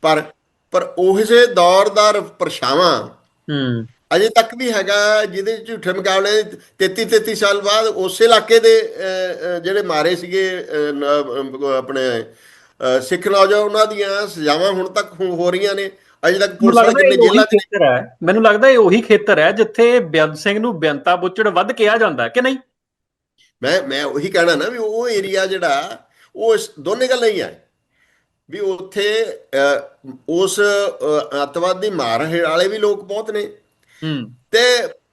ਪਰ ਪਰ ਉਸੇ ਦੌਰ ਦਾ ਪਰਛਾਵਾਂ ਹੂੰ। ਅਜੇ ਤੱਕ ਵੀ ਹੈਗਾ ਜਿਹਦੇ ਝੂਠੇ ਮੁਕਾਬਲੇ 33 33 ਸਾਲ ਬਾਅਦ ਉਸੇ ਇਲਾਕੇ ਦੇ ਜਿਹੜੇ ਮਾਰੇ ਸੀਗੇ ਆਪਣੇ ਸਿੱਖ ਨੌਜਵਾਨ ਉਹਨਾਂ ਦੀਆਂ ਸਜ਼ਾਵਾਂ ਹੁਣ ਤੱਕ ਹੋ ਰਹੀਆਂ ਨੇ। ਅਜੇ ਤੱਕ ਪੁਲਿਸ ਵਾਲੇ ਕਿੰਨੇ ਜੇਲ੍ਹਾਂ 'ਚ। ਖੇਤਰ ਹੈ। ਮੈਨੂੰ ਲੱਗਦਾ ਇਹ ਉਹੀ ਖੇਤਰ ਹੈ ਜਿੱਥੇ ਬੇਅੰਤ ਸਿੰਘ ਨੂੰ ਬੇਅੰਤਾ ਬੁੱਚੜ ਵੱਧ ਕਿਹਾ ਜਾਂਦਾ ਹੈ ਕਿ ਨਹੀਂ? ਮੈਂ ਮੈਂ ਉਹੀ ਕਹਿਣਾ ਨਾ ਵੀ ਉਹ ਏਰੀਆ ਜਿਹੜਾ ਉਹ ਦੋਨੇ ਗੱਲਾਂ ਹੀ ਆ। ਵੀ ਉੱਥੇ ਉਸ ਅੱਤਵਾਦ ਮਾਰ ਵਾਲੇ ਵੀ ਲੋਕ ਬਹੁਤ ਨੇ। ਹੂੰ। ਤੇ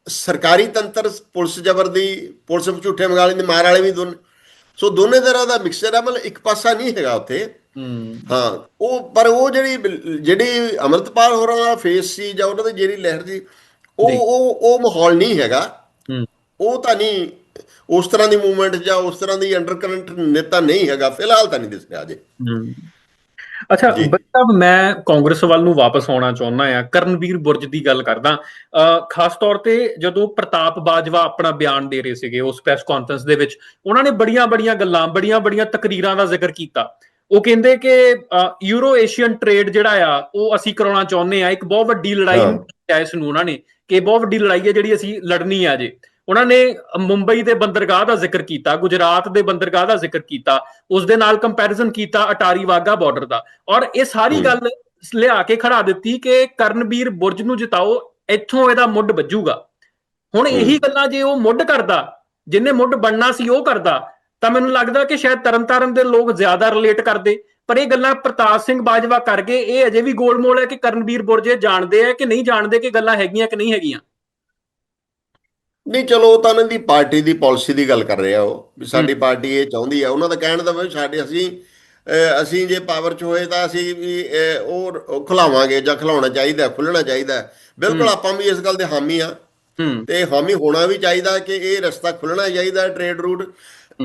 ਸਰਕਾਰੀ ਤੰਤਰ ਪੁਲਿਸ ਜ਼ਬਰ ਦੀ ਪੁਲਿਸ ਝੂਠੇ ਮਗਾਲੇ ਦੀ ਮਾਰ ਵਾਲੇ ਵੀ ਦੋਨੇ ਸੋ ਦੋਨੇ ਤਰ੍ਹਾਂ ਦਾ ਮਿਕਸਚਰ ਹੈ ਮਤਲਬ ਇੱਕ ਪਾਸਾ ਨਹੀਂ ਹੈਗਾ ਉੱਥੇ। ਹੂੰ। ਉਹ ਪਰ ਉਹ ਜਿਹੜੀ ਜਿਹੜੀ ਅਮਰਤਪਾਲ ਹੋਰਾਂ ਦਾ ਫੇਸ ਸੀ ਜਾਂ ਉਹਨਾਂ ਦੀ ਜਿਹੜੀ ਲਹਿਰ ਸੀ ਉਹ। ਉਹ ਉਹ ਮਾਹੌਲ ਨਹੀਂ ਹੈਗਾ। ਉਹ ਤਾਂ ਨਹੀਂ ਉਸ ਤਰ੍ਹਾਂ ਦੀ ਮੂਵਮੈਂਟ ਜਾਂ ਉਸ ਤਰ੍ਹਾਂ ਦੀ ਅੰਡਰਕਰੰਟ ਨੇਤਾ ਨਹੀਂ ਹੈਗਾ ਫਿਲਹਾਲ ਤਾਂ ਨਹੀਂ ਦਿਸ ਰਿਹਾ ਅਜੇ ਅੱਛਾ। ਬੱਚਾ ਮੈਂ ਕਾਂਗਰਸ ਵੱਲ ਨੂੰ ਵਾਪਸ ਆਉਣਾ ਚਾਹੁੰਦਾ ਆ ਕਰਨਵੀਰ ਬੁਰਜ ਦੀ ਗੱਲ ਕਰਦਾ। ਖਾਸ ਤੌਰ ਤੇ ਜਦੋਂ ਪ੍ਰਤਾਪ ਬਾਜਵਾ ਆਪਣਾ ਬਿਆਨ ਦੇ ਰਹੇ ਸੀਗੇ ਉਸ ਪ੍ਰੈਸ ਕਾਨਫਰੰਸ ਦੇ ਵਿੱਚ ਉਹਨਾਂ ਨੇ ਬੜੀਆਂ-ਬੜੀਆਂ ਗੱਲਾਂ ਬੜੀਆਂ-ਬੜੀਆਂ ਤਕਰੀਰਾਂ ਦਾ ਜ਼ਿਕਰ ਕੀਤਾ। ਉਹ ਕਹਿੰਦੇ ਕਿ ਯੂਰੋ ਏਸ਼ੀਅਨ ਟ੍ਰੇਡ ਜਿਹੜਾ ਆ ਉਹ ਅਸੀਂ ਕਰਾਉਣਾ ਚਾਹੁੰਦੇ ਆ ਇੱਕ ਬਹੁਤ ਵੱਡੀ ਲੜਾਈ ਹਾਂ। ਇਸ ਨੂੰ ਉਹਨਾਂ ਨੇ ਕਿ ਬਹੁਤ ਵੱਡੀ ਲੜਾਈ ਹੈ ਜਿਹੜੀ ਅਸੀਂ ਲੜਨੀ ਆ ਜੇ ਉਹਨਾਂ ਨੇ ਮੁੰਬਈ ਦੇ ਬੰਦਰਗਾਹ ਦਾ ਜ਼ਿਕਰ ਕੀਤਾ ਗੁਜਰਾਤ ਦੇ ਬੰਦਰਗਾਹ ਦਾ ਜ਼ਿਕਰ ਕੀਤਾ ਉਸ ਦੇ ਨਾਲ ਕੰਪੈਰੀਜ਼ਨ ਕੀਤਾ ਅਟਾਰੀ ਵਾਗਾ ਬਾਰਡਰ ਦਾ ਔਰ ਇਹ ਸਾਰੀ। ਗੱਲ ਲਿਆ ਕੇ ਖੜਾ ਦਿੱਤੀ ਕਿ ਕਰਨਵੀਰ ਬੁਰਜ ਨੂੰ ਜਿਤਾਓ ਇੱਥੋਂ ਇਹਦਾ ਮੁੱਢ ਵੱਜੂਗਾ ਹੁਣ। ਇਹੀ ਗੱਲਾਂ ਜੇ ਉਹ ਮੁੱਢ ਕਰਦਾ ਜਿੰਨੇ ਮੁੱਢ ਬਣਨਾ ਸੀ ਉਹ ਕਰਦਾ ਤਾਂ ਮੈਨੂੰ ਲੱਗਦਾ ਕਿ ਸ਼ਾਇਦ ਤਰਨਤਾਰਨ ਦੇ ਲੋਕ ਜ਼ਿਆਦਾ ਰਿਲੇਟ ਕਰਦੇ। ਪਰ ਇਹ ਗੱਲਾਂ ਪ੍ਰਤਾਪ ਸਿੰਘ ਬਾਜਵਾ ਕਰ ਗਏ ਇਹ ਅਜੇ ਵੀ ਗੋਲਮੋਲ ਹੈ ਕਿ ਕਰਨਵੀਰ ਬੁਰਜ ਜਾਣਦੇ ਆ ਕਿ ਨਹੀਂ ਜਾਣਦੇ ਕਿ ਗੱਲਾਂ ਹੈਗੀਆਂ ਕਿ ਨਹੀਂ ਹੈਗੀਆਂ? ਨਹੀਂ ਚਲੋ ਤਾਂ ਉਹਨਾਂ ਦੀ ਪਾਰਟੀ ਦੀ ਪਾਲਿਸੀ ਦੀ ਗੱਲ ਕਰ ਰਿਹਾ ਉਹ। ਵੀ ਸਾਡੀ ਪਾਰਟੀ ਇਹ ਚਾਹੁੰਦੀ ਆ। ਉਹਨਾਂ ਦਾ ਕਹਿਣ ਦਾ ਵੀ ਸਾਡੇ ਅਸੀਂ ਅਸੀਂ ਜੇ ਪਾਵਰ 'ਚ ਹੋਏ ਤਾਂ ਅਸੀਂ ਵੀ ਉਹ ਖਿਲਾਵਾਂਗੇ ਜਾਂ ਖਿਲਾਉਣਾ ਚਾਹੀਦਾ ਖੁੱਲਣਾ ਚਾਹੀਦਾ। ਬਿਲਕੁਲ। ਆਪਾਂ ਵੀ ਇਸ ਗੱਲ ਦੇ ਹਾਮੀ ਆ। ਤੇ ਹਾਮੀ ਹੋਣਾ ਵੀ ਚਾਹੀਦਾ ਕਿ ਇਹ ਰਸਤਾ ਖੁੱਲਣਾ ਚਾਹੀਦਾ ਟ੍ਰੇਡ ਰੂਟ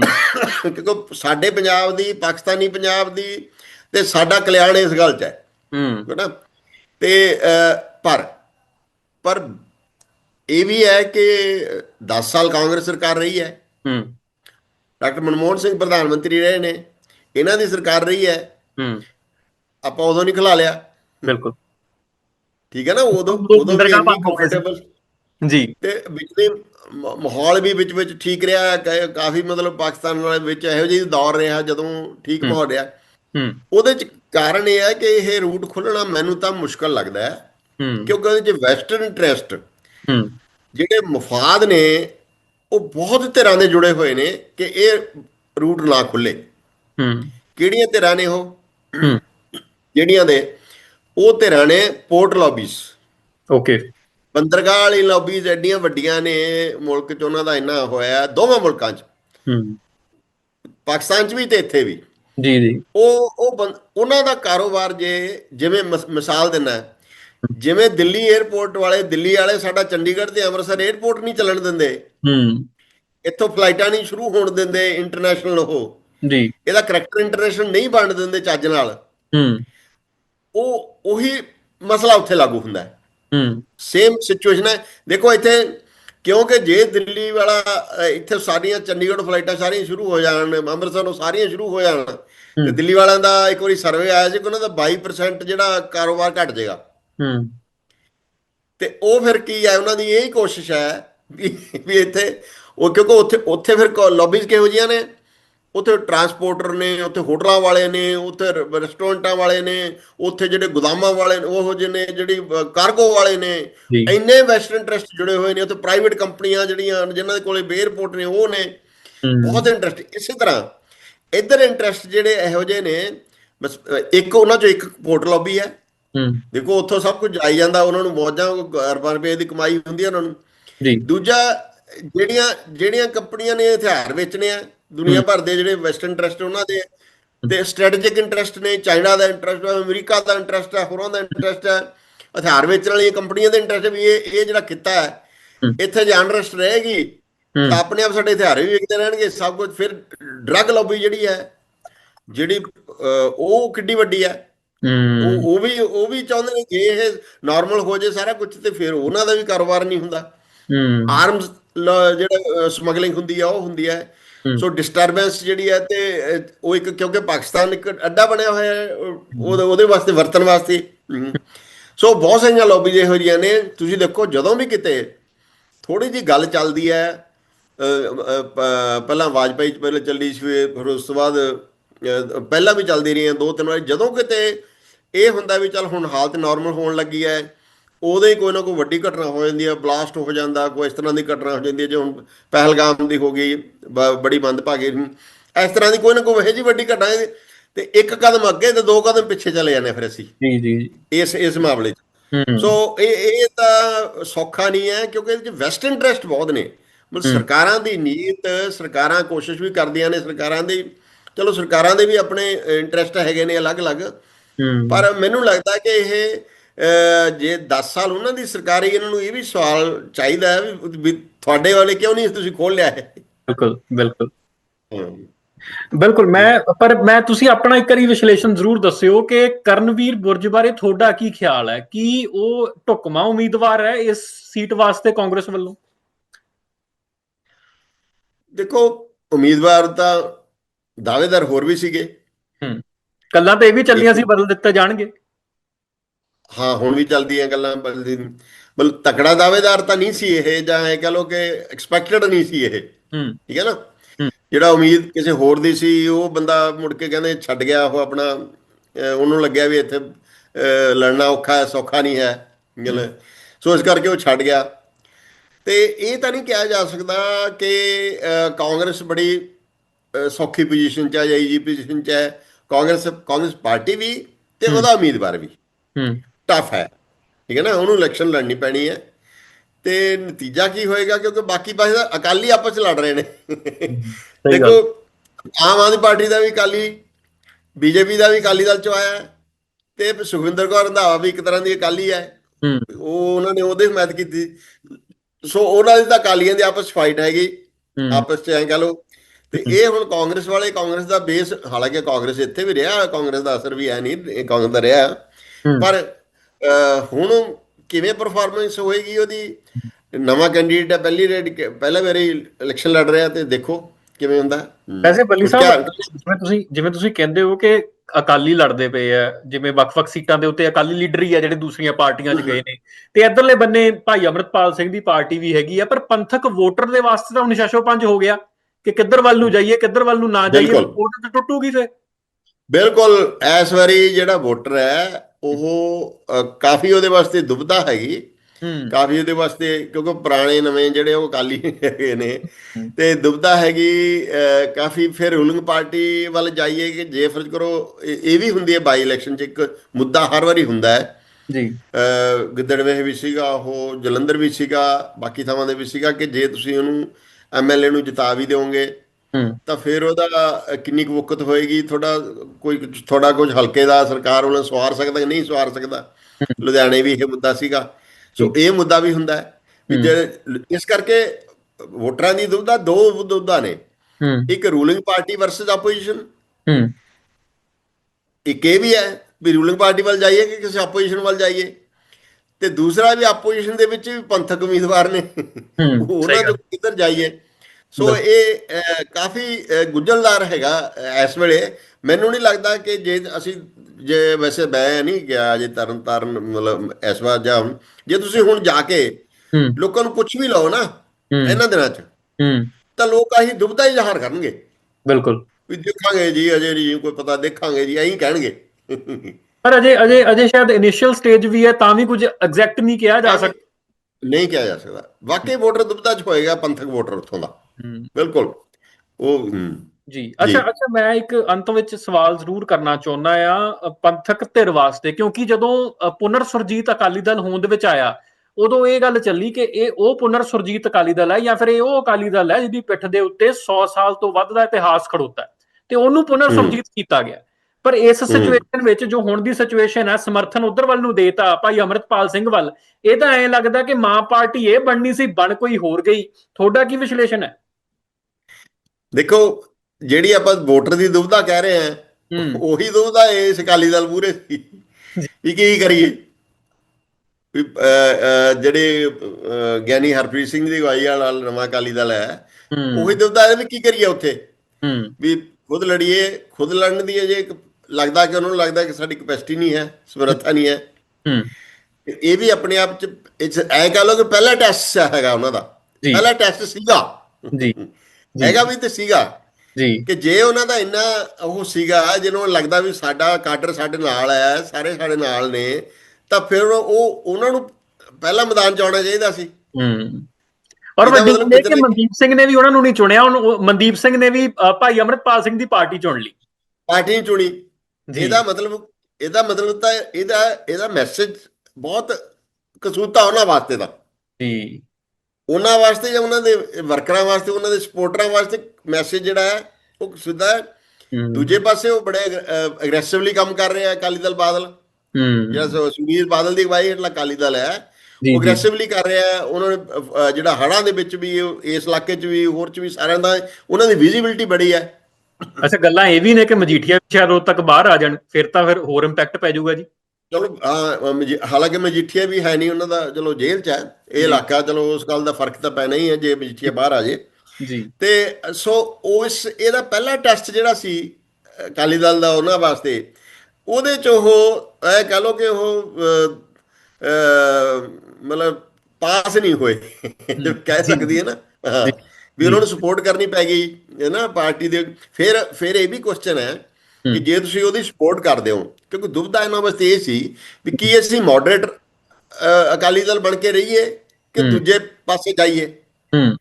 (coughs) ਕਿਉਂਕਿ ਸਾਡੇ ਪੰਜਾਬ ਦੀ ਪਾਕਿਸਤਾਨੀ ਪੰਜਾਬ ਦੀ ਤੇ ਸਾਡਾ ਕਲਿਆਣ ਇਸ ਗੱਲ 'ਚ ਹੈ। ਹੂੰ। ਨਾ? ਤੇ ਪਰ ਪਰ ਇਹ ਵੀ ਹੈ ਕਿ 10 ਸਾਲ ਕਾਂਗਰਸ ਸਰਕਾਰ ਰਹੀ ਹੈ। ਹੂੰ। ਡਾਕਟਰ ਮਨਮੋਹਨ ਸਿੰਘ ਪ੍ਰਧਾਨ ਮੰਤਰੀ ਰਹੇ ਨੇ। ਇਹਨਾਂ ਦੀ ਸਰਕਾਰ ਰਹੀ ਹੈ। ਹੂੰ। ਆਪਾਂ ਉਦੋਂ ਨਹੀਂ ਖਿਲਾ ਲਿਆ। ਬਿਲਕੁਲ। ਠੀਕ ਹੈ ਨਾ? ਉਦੋਂ ਉਦੋਂ ਵੀ ਜੀ। ਤੇ ਵਿਚਲੇ ਮ- ਮਾਹੌਲ ਵੀ ਵਿੱਚ ਵਿੱਚ ਠੀਕ ਰਿਹਾ ਕਾਫੀ ਮਤਲਬ ਪਾਕਿਸਤਾਨ ਵਾਲੇ ਵਿੱਚ ਇਹੋ ਜਿਹੀ ਦੌਰ ਰਿਹਾ ਜਦੋਂ ਠੀਕ ਮਾਹੌਲ ਰਿਹਾ। ਹੂੰ। ਉਹਦੇ ਚ ਕਾਰਨ ਇਹ ਹੈ ਕਿ ਇਹ ਰੂਟ ਖੁੱਲਣਾ ਮੈਨੂੰ ਤਾਂ ਮੁਸ਼ਕਲ ਲੱਗਦਾ ਹੈ। ਹੂੰ। ਕਿਉਂਕਿ ਉਹਦੇ ਚ ਵੈਸਟਰਨ ਇੰਟਰਸਟ ਹੂੰ। ਜਿਹੜੇ ਮਫਾਦ ਨੇ ਉਹ ਬਹੁਤ ਧਿਰਾਂ ਦੇ ਜੁੜੇ ਹੋਏ ਨੇ ਕਿ ਇਹ ਰੂਟ ਨਾ ਖੁੱਲੇ। ਹੂੰ। ਕਿਹੜੀਆਂ ਧਿਰਾਂ ਨੇ ਉਹ? ਹੂੰ। ਜਿਹੜੀਆਂ ਦੇ ਉਹ ਧਿਰਾਂ ਨੇ ਪੋਰਟ ਲੌਬੀਜ਼। ਓਕੇ। ਬੰਦਰਗਾਹ ਵਾਲੀ ਲੌਬੀਜ਼ ਐਡੀਆਂ ਵੱਡੀਆਂ ਨੇ ਮੁਲਕ 'ਚ ਉਹਨਾਂ ਦਾ ਇੰਨਾ ਹੋਇਆ ਦੋਵਾਂ ਮੁਲਕਾਂ 'ਚ। ਹੂੰ। ਪਾਕਿਸਤਾਨ 'ਚ ਵੀ ਤੇ ਇੱਥੇ ਵੀ। ਜੀ ਜੀ। ਉਹ ਉਹ ਉਹਨਾਂ ਦਾ ਕਾਰੋਬਾਰ ਜੇ ਜਿਵੇਂ ਮਸ- ਮਿਸਾਲ ਦਿੰਨਾ ਜਿਵੇਂ ਦਿੱਲੀ 에ਅਰਪੋਰਟ ਵਾਲੇ ਦਿੱਲੀ ਵਾਲੇ ਸਾਡਾ ਚੰਡੀਗੜ੍ਹ ਤੇ ਅੰਮ੍ਰਿਤਸਰ 에ਅਰਪੋਰਟ ਨਹੀਂ ਚੱਲਣ ਦਿੰਦੇ। ਹੂੰ। ਇੱਥੋਂ ਫਲਾਈਟਾਂ ਨਹੀਂ ਸ਼ੁਰੂ ਹੋਣ ਦਿੰਦੇ ਇੰਟਰਨੈਸ਼ਨਲ ਉਹ। ਜੀ। ਇਹਦਾ ਕਰੈਕਟਰ ਇੰਟਰਨੈਸ਼ਨਲ ਨਹੀਂ ਬਣ ਦਿੰਦੇ ਚੱਜ ਨਾਲ। ਹੂੰ। ਉਹ ਉਹੀ ਮਸਲਾ ਉੱਥੇ ਲਾਗੂ ਹੁੰਦਾ ਹੈ। ਹੂੰ। ਸੇਮ ਸਿਚੁਏਸ਼ਨ ਹੈ। ਦੇਖੋ ਇੱਥੇ ਕਿਉਂਕਿ ਜੇ ਦਿੱਲੀ ਵਾਲਾ ਇੱਥੇ ਸਾਰੀਆਂ ਚੰਡੀਗੜ੍ਹ ਫਲਾਈਟਾਂ ਸਾਰੀਆਂ ਸ਼ੁਰੂ ਹੋ ਜਾਣ ਅੰਮ੍ਰਿਤਸਰੋਂ ਸਾਰੀਆਂ ਸ਼ੁਰੂ ਹੋ ਜਾਣ ਤੇ ਦਿੱਲੀ ਵਾਲਿਆਂ ਦਾ ਇੱਕ ਵਾਰੀ ਸਰਵੇ ਆਇਆ ਸੀ ਕਿ ਉਹਨਾਂ ਦਾ 22% ਜਿਹੜਾ ਕਾਰੋਬਾਰ ਘਟ ਜਾਏਗਾ। ਹੂੰ। ਤੇ ਉਹ ਫਿਰ ਕੀ ਹੈ ਉਹਨਾਂ ਦੀ ਇਹ ਹੀ ਕੋਸ਼ਿਸ਼ ਹੈ ਵੀ ਇੱਥੇ ਉਹ ਕਿਉਂਕਿ ਉੱਥੇ ਉੱਥੇ ਫਿਰ ਲੌਬੀਜ਼ ਕਿਹੋ ਜਿਹੀਆਂ ਨੇ? ਉੱਥੇ ਟਰਾਂਸਪੋਰਟਰ ਨੇ ਉੱਥੇ ਹੋਟਲਾਂ ਵਾਲੇ ਨੇ ਉੱਥੇ ਰੈਸਟੋਰੈਂਟਾਂ ਵਾਲੇ ਨੇ ਉੱਥੇ ਜਿਹੜੇ ਗੁਦਾਮਾਂ ਵਾਲੇ ਨੇ ਉਹ ਜਿਹਨੇ ਜਿਹੜੀ ਕਾਰਗੋ ਵਾਲੇ ਨੇ। ਇੰਨੇ ਵੈਸਟਰਨ ਇੰਟਰਸਟ ਜੁੜੇ ਹੋਏ ਨੇ ਉੱਥੇ ਪ੍ਰਾਈਵੇਟ ਕੰਪਨੀਆਂ ਜਿਹੜੀਆਂ ਜਿਨ੍ਹਾਂ ਦੇ ਕੋਲੇ 에ਅਰਪੋਰਟ ਨੇ ਉਹ ਨੇ। ਬਹੁਤ ਇੰਟਰਸਟ ਇਸੇ ਤਰ੍ਹਾਂ ਇੱਧਰ ਇੰਟਰਸਟ ਜਿਹੜੇ ਇਹੋ ਜਿਹੇ ਨੇ ਬਸ ਇੱਕ ਉਹਨਾਂ ਚੋਂ ਇੱਕ ਪੋਰਟ ਲੌਬੀ ਹੈ। ਹੂੰ। ਦੇਖੋ ਉੱਥੋਂ ਸਭ ਕੁਝ ਆਈ ਜਾਂਦਾ ਉਹਨਾਂ ਨੂੰ ਮੌਜਾਂ ਅਰਬਾਂ ਰੁਪਏ ਦੀ ਕਮਾਈ ਹੁੰਦੀ ਹੈ ਉਹਨਾਂ ਨੂੰ। ਜੀ। ਦੂਜਾ ਜਿਹੜੀਆਂ ਜਿਹੜੀਆਂ ਕੰਪਨੀਆਂ ਨੇ ਹਥਿਆਰ ਵੇਚਣੇ ਆ ਦੁਨੀਆ ਭਰ ਦੇ ਜਿਹੜੇ ਵੈਸਟਰਨ ਇੰਟਰਸਟ ਉਹਨਾਂ ਦੇ ਤੇ ਸਟ੍ਰੈਟੇਜਿਕ ਇੰਟਰਸਟ ਨੇ ਚਾਈਨਾ ਦਾ ਇੰਟਰਸਟ ਹੈ ਅਮਰੀਕਾ ਦਾ ਇੰਟਰਸਟ ਹੈ ਹੋਰਾਂ ਦਾ ਇੰਟਰਸਟ ਹੈ ਹਥਿਆਰ ਵੇਚਣ ਵਾਲੀਆਂ ਕੰਪਨੀਆਂ ਦਾ ਇੰਟਰਸਟ ਵੀ ਇਹ ਇਹ ਜਿਹੜਾ ਕੀਤਾ ਹੈ ਇੱਥੇ ਜੇ ਅਨਰਸਟ ਰਹੇਗੀ ਤਾਂ ਆਪਣੇ ਆਪ ਸਾਡੇ ਹਥਿਆਰ ਵੀ ਵਿਕਦੇ ਰਹਿਣਗੇ ਸਭ ਕੁਝ ਫਿਰ ਡਰੱਗ ਲੌਬੀ ਜਿਹੜੀ ਹੈ ਜਿਹੜੀ ਉਹ ਕਿੱਡੀ ਵੱਡੀ ਹੈ। ਉਹ ਉਹ ਵੀ ਉਹ ਵੀ ਚਾਹੁੰਦੇ ਨੇ ਜੇ ਇਹ ਨਾਰਮਲ ਹੋ ਜੇ ਸਾਰਾ ਕੁਝ ਤੇ ਫਿਰ ਉਹਨਾਂ ਦਾ ਵੀ ਕਾਰੋਬਾਰ ਨਹੀਂ ਹੁੰਦਾ। ਆਰਮਸ ਜਿਹੜਾ ਸਮਗਲਿੰਗ ਹੁੰਦੀ ਆ ਉਹ ਹੁੰਦੀ ਹੈ। ਸੋ ਡਿਸਟਰਬੈਂਸ ਜਿਹੜੀ ਹੈ ਤੇ ਉਹ ਇੱਕ ਕਿਉਂਕਿ ਪਾਕਿਸਤਾਨ ਇੱਕ ਅੱਡਾ ਬਣਿਆ ਹੋਇਆ ਹੈ ਉਹਦੇ ਵਾਸਤੇ, ਵਰਤਣ ਵਾਸਤੇ। ਸੋ ਬਹੁਤ ਸਾਰੀਆਂ ਲੌਬੀਜ਼ ਇਹੋ ਜਿਹੀਆਂ ਨੇ। ਤੁਸੀਂ ਦੇਖੋ, ਜਦੋਂ ਵੀ ਕਿਤੇ ਥੋੜੀ ਜੀ ਗੱਲ ਚੱਲਦੀ ਹੈ ਪਹਿਲਾਂ ਵਾਜਪਾਈ ਚ ਪਹਿਲਾਂ ਚੱਲੀ ਸੀ, ਫਿਰ ਉਸ ਤੋਂ ਬਾਅਦ ਪਹਿਲਾਂ ਵੀ ਚੱਲਦੀ ਰਹੀਆਂ ਦੋ ਤਿੰਨ ਵਾਰੀ। ਜਦੋਂ ਕਿਤੇ ਇਹ ਹੁੰਦਾ ਵੀ ਚੱਲ ਹੁਣ ਹਾਲਤ ਨਾਰਮਲ ਹੋਣ ਲੱਗੀ ਹੈ ਉਦੋਂ ਹੀ ਕੋਈ ਨਾ ਕੋਈ ਵੱਡੀ ਘਟਨਾ ਹੋ ਜਾਂਦੀ ਹੈ ਬਲਾਸਟ ਹੋ ਜਾਂਦਾ ਕੋਈ ਇਸ ਤਰ੍ਹਾਂ ਦੀ ਘਟਨਾ ਹੋ ਜਾਂਦੀ ਹੈ ਜੇ ਹੁਣ ਪਹਿਲਗਾਮ ਦੀ ਹੋ ਗਈ ਬੜੀ ਮੰਦਭਾਗੀ ਇਸ ਤਰ੍ਹਾਂ ਦੀ ਕੋਈ ਨਾ ਕੋਈ ਇਹੋ ਜਿਹੀ ਵੱਡੀ ਘਟਨਾ ਹੈ ਤੇ ਇੱਕ ਕਦਮ ਅੱਗੇ ਤੇ ਦੋ ਕਦਮ ਪਿੱਛੇ ਚਲੇ ਜਾਂਦੇ ਫਿਰ ਅਸੀਂ। ਜੀ ਜੀ ਜੀ। ਇਸ ਇਸ ਮਾਮਲੇ 'ਚ। ਸੋ ਇਹ ਇਹ ਤਾਂ ਸੌਖਾ ਨਹੀਂ ਹੈ ਕਿਉਂਕਿ ਇਹਦੇ 'ਚ ਵੈਸਟ ਇੰਟਰਸਟ ਬਹੁਤ ਨੇ। ਮਤਲਬ ਸਰਕਾਰਾਂ ਦੀ ਨੀਤ ਸਰਕਾਰਾਂ ਕੋਸ਼ਿਸ਼ ਵੀ ਕਰਦੀਆਂ ਨੇ ਸਰਕਾਰਾਂ ਦੀ ਚਲੋ ਸਰਕਾਰਾਂ ਦੇ ਵੀ ਆਪਣੇ ਇੰਟਰਸਟ ਹੈਗੇ ਨੇ ਅਲੱਗ-ਅਲੱਗ। ਪਰ ਮੈਨੂੰ ਲੱਗਦਾ ਕਿ ਇਹ ਜੇ 10 ਸਾਲ ਉਹਨਾਂ ਦੀ ਸਰਕਾਰ ਹੀ ਇਹਨਾਂ ਨੂੰ ਇਹ ਵੀ ਸਵਾਲ ਚਾਹੀਦਾ ਹੈ ਵੀ- ਤੁਹਾਡੇ ਵਾਲੇ ਕਿਉਂ ਨਹੀਂ ਤੁਸੀਂ ਖੋਲ ਲਿਆ ਹੈ? ਬਿਲਕੁਲ ਬਿਲਕੁਲ। ਬਿਲਕੁਲ ਮੈਂ ਪਰ ਮੈਂ ਤੁਸੀਂ ਆਪਣਾ ਇੱਕ ਵਾਰੀ ਵਿਸ਼ਲੇਸ਼ਣ ਜ਼ਰੂਰ ਦੱਸਿਓ ਕਿ ਕਰਨਵੀਰ ਬੁਰਜ ਬਾਰੇ ਤੁਹਾਡਾ ਕੀ ਖਿਆਲ ਹੈ? ਕੀ ਉਹ ਢੁਕਮਾ ਉਮੀਦਵਾਰ ਹੈ ਇਸ ਸੀਟ ਵਾਸਤੇ ਕਾਂਗਰਸ ਵੱਲੋਂ? ਦੇਖੋ ਉਮੀਦਵਾਰ ਤਾਂ ਦਾਅਵੇਦਾਰ ਹੋਰ ਵੀ ਸੀਗੇ। ਹੂੰ। ਕੱਲਾਂ ਤਾਂ ਇਹ ਵੀ ਚੱਲੀਆਂ ਸੀ ਬਦਲ ਦਿੱਤੇ ਜਾਣਗੇ। ਹਾਂ ਹੁਣ ਵੀ ਚੱਲਦੀਆਂ ਗੱਲਾਂ ਬਲਦੀ ਮਤਲਬ ਤਕੜਾ ਦਾਅਵੇਦਾਰ ਤਾਂ ਨਹੀਂ ਸੀ ਇਹ ਜਾਂ ਇਹ ਕਹ ਲੋ ਕਿ ਐਕਸਪੈਕਟਡ ਨਹੀਂ ਸੀ ਇਹ। ਹੂੰ। ਠੀਕ ਹੈ ਨਾ। ਜਿਹੜਾ ਉਮੀਦ ਕਿਸੇ ਹੋਰ ਦੀ ਸੀ ਉਹ ਬੰਦਾ ਮੁੜ ਕੇ ਕਹਿੰਦੇ ਛੱਡ ਗਿਆ ਉਹ ਆਪਣਾ ਉਹਨੂੰ ਲੱਗਿਆ ਵੀ ਇੱਥੇ ਲੜਨਾ ਔਖਾ ਹੈ ਸੌਖਾ ਨਹੀਂ ਹੈ। ਗੱਲ। ਸੋ ਇਸ ਕਰਕੇ ਉਹ ਛੱਡ ਗਿਆ। ਤੇ ਇਹ ਤਾਂ ਨਹੀਂ ਕਿਹਾ ਜਾ ਸਕਦਾ ਕਿ ਕਾਂਗਰਸ ਬੜੀ ਸੌਖੀ ਪੋਜੀਸ਼ਨ 'ਚ ਹੈ ਜਾਂ ਈਜੀ ਪੋਜੀਸ਼ਨ 'ਚ ਹੈ। ਕਾਂਗਰਸ ਕਾਂਗਰਸ ਪਾਰਟੀ ਵੀ ਤੇ ਉਹਦਾ ਉਮੀਦਵਾਰ ਵੀ। ਹੂੰ। ਟਫ ਹੈ। ਠੀਕ ਹੈ ਨਾ? ਉਹਨੂੰ ਇਲੈਕਸ਼ਨ ਲੜਨੀ ਪੈਣੀ ਹੈ। ਤੇ ਨਤੀਜਾ ਕੀ ਹੋਏਗਾ? ਕਿਉਂਕਿ ਬਾਕੀ ਪਾਸੇ ਤਾਂ ਅਕਾਲੀ ਆਪਸ ਚ ਲੜ ਰਹੇ ਨੇ। ਦੇਖੋ ਆਮ ਆਦਮੀ ਪਾਰਟੀ ਦਾ ਵੀ ਅਕਾਲੀ ਬੀਜੇਪੀ ਦਾ ਵੀ ਅਕਾਲੀ ਦਲ ਚੋਂ ਆਇਆ ਹੈ, ਤੇ ਸੁਖਵਿੰਦਰ ਕੌਰ ਰੰਧਾਵਾ ਵੀ ਇੱਕ ਤਰ੍ਹਾਂ ਦੀ ਅਕਾਲੀ ਹੈ। ਉਹ ਉਹਨਾਂ ਨੇ ਉਹਦੇ ਹਮਾਇਤ ਕੀਤੀ। ਸੋ ਉਹਨਾਂ ਦੀ ਤਾਂ ਅਕਾਲੀਆਂ ਦੀ ਆਪਸ ਫਾਈਟ ਹੈਗੀ। ਆਪਸ ਚ ਐਂ ਕਹ ਲਓ। ਤੇ ਇਹ ਹੁਣ ਕਾਂਗਰਸ ਵਾਲੇ ਕਾਂਗਰਸ ਦਾ ਬੇਸ ਹਾਲਾਂਕਿ ਕਾਂਗਰਸ ਇੱਥੇ ਵੀ ਰਿਹਾ ਕਾਂਗਰਸ ਦਾ ਅਸਰ ਵੀ ਹੈ ਨਹੀਂ ਕਾਂਗਰਸ ਦਾ ਰਿਹਾ। ਪਰ ਹੁਣ ਕਿਵੇਂ ਪਰਫਾਰਮੈਂਸ ਹੋਏਗੀ ਉਹਦੀ? ਨਵਾਂ ਕੈਂਡੀਡੇਟ ਹੈ ਪਹਿਲੀ ਰੇਡ ਪਹਿਲਾ ਵਾਰੀ ਇਲੈਕਸ਼ਨ ਲੜ ਰਿਹਾ ਤੇ ਦੇਖੋ ਕਿਵੇਂ ਹੁੰਦਾ। ਵੈਸੇ ਬੱਲੀ ਸਾਹਿਬ ਜਿਵੇਂ ਤੁਸੀਂ ਜਿਵੇਂ ਤੁਸੀਂ ਕਹਿੰਦੇ ਹੋ ਕਿ ਅਕਾਲੀ ਲੜਦੇ ਪਏ ਆ ਜਿਵੇਂ ਵੱਖ-ਵੱਖ ਸੀਟਾਂ ਦੇ ਉੱਤੇ ਅਕਾਲੀ ਲੀਡਰ ਹੀ ਆ ਜਿਹੜੇ ਦੂਸਰੀਆਂ ਪਾਰਟੀਆਂ 'ਚ ਗਏ ਨੇ। ਤੇ ਇਧਰਲੇ ਬੰਨੇ ਭਾਈ ਅਮਰਤਪਾਲ ਸਿੰਘ ਦੀ ਪਾਰਟੀ ਵੀ ਹੈਗੀ ਆ ਪਰ ਪੰਥਕ ਵੋਟਰ ਦੇ ਵਾਸਤੇ ਤਾਂ ਹੁਣ ਨਿਸ਼ਾਸ਼ੋ ਪੰਜ ਹੋ ਗਿਆ ਕਿ ਕਿੱਧਰ ਵੱਲ ਨੂੰ ਜਾਈਏ ਕਿੱਧਰ ਵੱਲ ਨੂੰ ਨਾ ਜਾਈਏ। ਵੋਟ ਤਾਂ ਟੁੱਟੂਗੀ ਫੇ ਬਿਲਕੁਲ ਇਸ ਵਾਰੀ ਜਿਹੜਾ ਵੋਟਰ ਹੈ ਉਹ ਕਾਫੀ ਉਹਦੇ ਵਾਸਤੇ ਦੁਬਦਾ ਹੈਗੀ। ਕਾਫੀ ਉਹਦੇ ਵਾਸਤੇ ਕਿਉਂਕਿ ਪੁਰਾਣੇ ਨਵੇਂ ਜਿਹੜੇ ਉਹ ਅਕਾਲੀ ਹੈਗੇ ਨੇ। ਤੇ ਦੁਬਦਾ ਹੈਗੀ ਕਾਫੀ ਫਿਰ ਰੂਲਿੰਗ ਪਾਰਟੀ ਵੱਲ ਜਾਈਏ ਕਿ ਜੇ ਫਰਜ਼ ਕਰੋ ਇਹ ਵੀ ਹੁੰਦੀ ਹੈ ਬਾਈ ਇਲੈਕਸ਼ਨ 'ਚ ਇੱਕ ਮੁੱਦਾ ਹਰ ਵਾਰੀ ਹੁੰਦਾ ਹੈ। ਜੀ। ਗਿੱਦੜਵੇ ਵੀ ਸੀਗਾ ਉਹ ਜਲੰਧਰ ਵੀ ਸੀਗਾ ਬਾਕੀ ਥਾਵਾਂ ਦੇ ਵੀ ਸੀਗਾ ਕਿ ਜੇ ਤੁਸੀਂ ਉਹਨੂੰ ਐਮਐਲਏ ਨੂੰ ਜਿਤਾ ਵੀ ਦਿਓਗੇ ਤਾਂ ਫਿਰ ਉਹਦਾ ਕਿੰਨੀ ਕੁ ਵਕਤ ਹੋਏਗੀ? ਥੋੜਾ ਕੋਈ ਥੋੜਾ ਕੁਝ ਹਲਕੇ ਦਾ ਸਰਕਾਰ ਉਹਨਾਂ ਸਵਾਰ ਸਕਦਾ ਨਹੀਂ ਸਵਾਰ ਸਕਦਾ? ਲੁਧਿਆਣੇ ਵੀ ਇਹ ਮੁੱਦਾ ਸੀਗਾ। ਸੋ ਇਹ ਮੁੱਦਾ ਵੀ ਹੁੰਦਾ ਹੈ ਵੀ ਜੇ ਇਸ ਕਰਕੇ ਵੋਟਰਾਂ ਦੀ ਦੁਬਦਾ ਦੋ ਦੁਬਦਾ ਨੇ। ਹੂੰ। ਇੱਕ ਰੂਲਿੰਗ ਪਾਰਟੀ ਵਰਸਸ ਆਪੋਜੀਸ਼ਨ। ਹੂੰ। ਇੱਕ ਇਹ ਵੀ ਹੈ ਵੀ ਰੂਲਿੰਗ ਪਾਰਟੀ ਵੱਲ ਜਾਈਏ ਕਿ ਕਿਸੇ ਆਪੋਜੀਸ਼ਨ ਵੱਲ ਜਾਈਏ? ਤੇ ਦੂਸਰਾ ਵੀ ਆਪੋਜੀਸ਼ਨ ਦੇ ਵਿੱਚ ਵੀ ਪੰਥਕ ਉਮੀਦਵਾਰ ਨੇ। ਹੂੰ, ਉਹਨਾਂ ਤੋਂ ਕਿੱਧਰ ਜਾਈਏ? ਸੋ ਇਹ ਕਾਫੀ ਗੁੰਝਲਦਾਰ ਹੈਗਾ ਇਸ ਵੇਲੇ। ਮੈਨੂੰ ਨਹੀਂ ਲੱਗਦਾ ਕਿ ਜੇ ਅਸੀਂ ਜੇ ਵੈਸੇ ਮੈਂ ਨਹੀਂ ਗਿਆ ਜੇ ਤਰਨ ਤਾਰਨ ਮਤਲਬ ਇਸ ਵਾਰ ਜਾਂ ਹੁਣ, ਜੇ ਤੁਸੀਂ ਹੁਣ ਜਾ ਕੇ ਲੋਕਾਂ ਨੂੰ ਪੁੱਛ ਵੀ ਲਓ ਨਾ। ਇਹਨਾਂ ਦਿਨਾਂ 'ਚ ਤਾਂ ਲੋਕ ਆਹੀ ਦੁਬਦਾ ਹੀ ਜ਼ਾਹਰ ਕਰਨਗੇ। ਬਿਲਕੁਲ। ਵੀ ਦੇਖਾਂਗੇ ਜੀ ਅਜੇ ਨਹੀਂ ਕੋਈ ਪਤਾ ਦੇਖਾਂਗੇ ਜੀ ਐਂ ਕਹਿਣਗੇ। ਪਰ ਅਜੇ ਅਜੇ ਅਜੇ ਸ਼ਾਇਦ ਇਨੀਸ਼ੀਅਲ ਸਟੇਜ ਵੀ ਹੈ ਤਾਂ ਵੀ ਕੁਝ ਐਗਜ਼ੈਕਟ ਨਹੀਂ ਕਿਹਾ ਜਾ ਸਕਦਾ। ਨਹੀਂ ਕਿਹਾ ਜਾ ਸਕਦਾ। ਵਾਕਈ ਵੋਟਰ ਦੁਬਦਾ 'ਚ ਹੋਏਗਾ ਪੰਥਕ ਵੋਟਰ ਉੱਥੋਂ ਦਾ। ਬਿਲਕੁਲ। ਉਹ ਜੀ। ਅੱਛਾ। ਅੱਛਾ ਮੈਂ ਇੱਕ ਅੰਤ ਵਿੱਚ ਸਵਾਲ ਜ਼ਰੂਰ ਕਰਨਾ ਚਾਹੁੰਦਾ ਆ ਪੰਥਕ ਧਿਰ ਵਾਸਤੇ ਕਿਉਂਕਿ ਜਦੋਂ ਪੁਨਰ ਸੁਰਜੀਤ ਅਕਾਲੀ ਦਲ ਹੋਂਦ ਵਿੱਚ ਆਇਆ ਉਦੋਂ ਇਹ ਗੱਲ ਚੱਲੀ ਕਿ ਇਹ ਉਹ ਪੁਨਰ ਸੁਰਜੀਤ ਅਕਾਲੀ ਦਲ ਹੈ ਜਾਂ ਫਿਰ ਇਹ ਉਹ ਅਕਾਲੀ ਦਲ ਹੈ ਜਿਹਦੀ ਪਿੱਠ ਦੇ ਉੱਤੇ 100 ਸਾਲ ਤੋਂ ਵੱਧ ਦਾ ਇਤਿਹਾਸ ਖੜੋਤਾ ਹੈ। ਤੇ ਉਹਨੂੰ ਪੁਨਰ। ਸੁਰਜੀਤ ਕੀਤਾ ਗਿਆ। ਪਰ ਇਸ। ਸਿਚੁਏਸ਼ਨ ਵਿੱਚ ਜੋ ਹੁਣ ਦੀ ਸਿਚੁਏਸ਼ਨ ਹੈ ਸਮਰਥਨ ਉਧਰ ਵੱਲ ਨੂੰ ਦੇਤਾ ਭਾਈ ਅਮਰਤਪਾਲ ਸਿੰਘ ਵੱਲ ਇਹ ਤਾਂ ਐਂ ਲੱਗਦਾ ਕਿ ਮਾਂ ਪਾਰਟੀ ਇਹ ਬਣਨੀ ਸੀ ਬਣ ਕੋਈ ਹੋਰ ਗਈ। ਤੁਹਾਡਾ ਕੀ ਵਿਸ਼ਲੇਸ਼ਣ ਹੈ? ਦੇਖੋ ਜਿਹੜੀ ਆਪਾਂ ਵੋਟਰ ਦੀ ਦੁਬਿਧਾ ਕਹਿ ਰਹੇ ਹੂੰ ਉਹੀ ਦੁਬਿਧਾ ਇਸ ਅਕਾਲੀ ਦਲ ਮੂਰੇ ਸੀ। ਵੀ ਕੀ ਕਰੀਏ? ਵੀ ਜਿਹੜੇ ਗਿਆਨੀ ਹਰਪ੍ਰੀਤ ਸਿੰਘ ਦੀ ਅਗਵਾਈ ਨਾਲ ਨਵਾਂ ਅਕਾਲੀ ਦਲ ਹੈ ਉਹੀ ਦੁਬਿਧਾ ਵੀ ਕੀ ਕਰੀਏ ਉੱਥੇ? ਵੀ ਖੁਦ ਲੜੀਏ ਖੁਦ ਲੜਨ ਦੀ ਹੈ ਜੇ ਇੱਕ ਲੱਗਦਾ ਕਿ ਉਹਨਾਂ ਨੂੰ ਲੱਗਦਾ ਕਿ ਸਾਡੀ ਕਪੈਸਿਟੀ ਨਹੀਂ ਹੈ ਸਮਰੱਥਾ ਨਹੀਂ ਹੈ। ਹੂੰ। ਇਹ ਵੀ ਆਪਣੇ ਆਪ ਚ ਐ ਕਹ ਲਓ ਕਿ ਪਹਿਲਾ ਟੈਸਟ ਹੈਗਾ ਉਹਨਾਂ ਦਾ। ਪਹਿਲਾ ਟੈਸਟ ਸੀਗਾ। ਜੀ। ਹੈਗਾ ਵੀ ਤੇ ਸੀਗਾ। ਜੀ। ਕਿ ਜੇ ਉਹਨਾਂ ਦਾ ਇੰਨਾ ਉਹ ਸੀਗਾ ਜਿਹਨੂੰ ਲੱਗਦਾ ਵੀ ਸਾਡਾ ਕਾਡਰ ਸਾਡੇ ਨਾਲ ਹੈ ਸਾਰੇ ਸਾਡੇ ਨਾਲ ਨੇ ਤਾਂ ਫਿਰ ਉਹ ਉਹਨਾਂ ਨੂੰ ਪਹਿਲਾ ਮੈਦਾਨ ਚ ਆਉਣਾ ਚਾਹੀਦਾ ਸੀ। ਹੂੰ। ਔਰ ਮਨਦੀਪ ਸਿੰਘ ਨੇ ਵੀ ਉਹਨਾਂ ਨੂੰ ਨਹੀਂ ਚੁਣਿਆ ਉਹਨੂੰ ਉਹ- ਮਨਦੀਪ ਸਿੰਘ ਨੇ ਵੀ ਭਾਈ ਅਮਰਤਪਾਲ ਸਿੰਘ ਦੀ ਪਾਰਟੀ ਚੁਣ ਲਈ। ਪਾਰਟੀ ਨਹੀਂ ਚੁਣੀ। ਇਹਦਾ ਮਤਲਬ ਇਹਦਾ ਮਤਲਬ ਤਾਂ ਇਹਦਾ ਇਹਦਾ ਮੈਸੇਜ ਬਹੁਤ ਕਸੂਤਾ ਉਹਨਾਂ ਵਾਸਤੇ ਦਾ। ਜੀ। ਉਹਨਾਂ ਵਾਸਤੇ ਜਾਂ ਉਹਨਾਂ ਦੇ ਵਰਕਰਾਂ ਵਾਸਤੇ ਉਹਨਾਂ ਦੇ ਸਪੋਰਟਰਾਂ ਵਾਸਤੇ ਮੈਸੇਜ ਜਿਹੜਾ ਹੈ ਉਹ ਸਿੱਧਾ ਹੈ। ਹੂੰ। ਦੂਜੇ ਪਾਸੇ ਉਹ ਬੜੇ ਅਗਰੈਸਿਵਲੀ ਕੰਮ ਕਰ ਰਹੇ ਆ ਅਕਾਲੀ ਦਲ ਬਾਦਲ। ਹੂੰ। ਜਿਹੜਾ ਸੁ- ਸੁਖਬੀਰ ਬਾਦਲ ਦੀ ਅਗਵਾਈ ਹੇਠਲਾ ਅਕਾਲੀ ਦਲ ਹੈ ਉਹ ਜੀ। ਅਗਰੈਸਿਵਲੀ ਕਰ ਰਿਹਾ ਹੈ। ਉਹਨਾਂ ਨੇ ਜਿਹੜਾ ਹੜਾਂ ਦੇ ਵਿੱਚ ਵੀ ਇਸ ਇਲਾਕੇ 'ਚ ਵੀ ਹੋਰ 'ਚ ਵੀ ਸਾਰਿਆਂ ਦਾ ਉਹਨਾਂ ਦੀ ਵਿਜ਼ਿਬਿਲਟੀ ਬੜੀ ਹੈ। ਅੱਛਾ ਗੱਲਾਂ ਇਹ ਵੀ ਨੇ ਕਿ ਮਜੀਠੀਆ ਵੀ ਸ਼ਾਇਦ ਉਦੋਂ ਤੱਕ ਬਾਹਰ ਆ ਜਾਣ ਫਿਰ ਤਾਂ ਫਿਰ ਹੋਰ ਇੰਪੈਕਟ ਪੈ ਜਾਊਗਾ ਜੀ? ਚਲੋ ਮਜੀ- ਹਾਲਾਂਕਿ ਮਜੀਠੀਆ ਵੀ ਹੈ ਨਹੀਂ ਉਹਨਾਂ ਦਾ ਚਲੋ ਜੇਲ੍ਹ 'ਚ ਹੈ। ਇਹ ਇਲਾਕਾ ਚਲੋ ਉਸ ਗੱਲ ਦਾ ਫ਼ਰਕ ਤਾਂ ਪੈਣਾ ਹੀ ਹੈ ਜੇ ਮਜੀਠੀਆ ਬਾਹਰ ਆ ਜੇ। ਜੀ। ਤੇ ਸੋ ਉਸ ਇਹਦਾ ਪਹਿਲਾ ਟੈਸਟ ਜਿਹੜਾ ਸੀ ਅਕਾਲੀ ਦਲ ਦਾ ਉਹਨਾਂ ਵਾਸਤੇ ਉਹਦੇ 'ਚ ਉਹ ਇਹ ਕਹ ਲਓ ਕਿ ਉਹ ਅ, ਅ, ਮਤਲਬ ਪਾਸ ਨਹੀਂ ਹੋਏ। ਕਹਿ ਸਕਦੀ ਹੈ ਨਾ। ਹਾਂ। ਵੀ ਉਹਨਾਂ ਨੂੰ ਸਪੋਰਟ ਕਰਨੀ ਪੈ ਗਈ। ਨਾ ਪਾਰਟੀ ਦੇ ਫਿਰ ਫਿਰ ਇਹ ਵੀ ਕੁਐਸਚਨ ਹੈ ਕਿ ਜੇ ਤੁਸੀਂ ਉਹਦੀ ਸਪੋਰਟ ਕਰਦੇ ਹੋ ਕਿਉਂਕਿ ਦੁਬਿਧਾ ਇਹਨਾਂ ਵਾਸਤੇ ਇਹ ਸੀ ਵੀ ਕੀ ਅਸੀਂ ਮੋਡਰੇਟ ਅਕਾਲੀ ਦਲ ਬਣ ਕੇ ਰਹੀਏ ਕਿ ਦੂਜੇ ਪਾਸੇ ਜਾਈਏ? ਹੂੰ।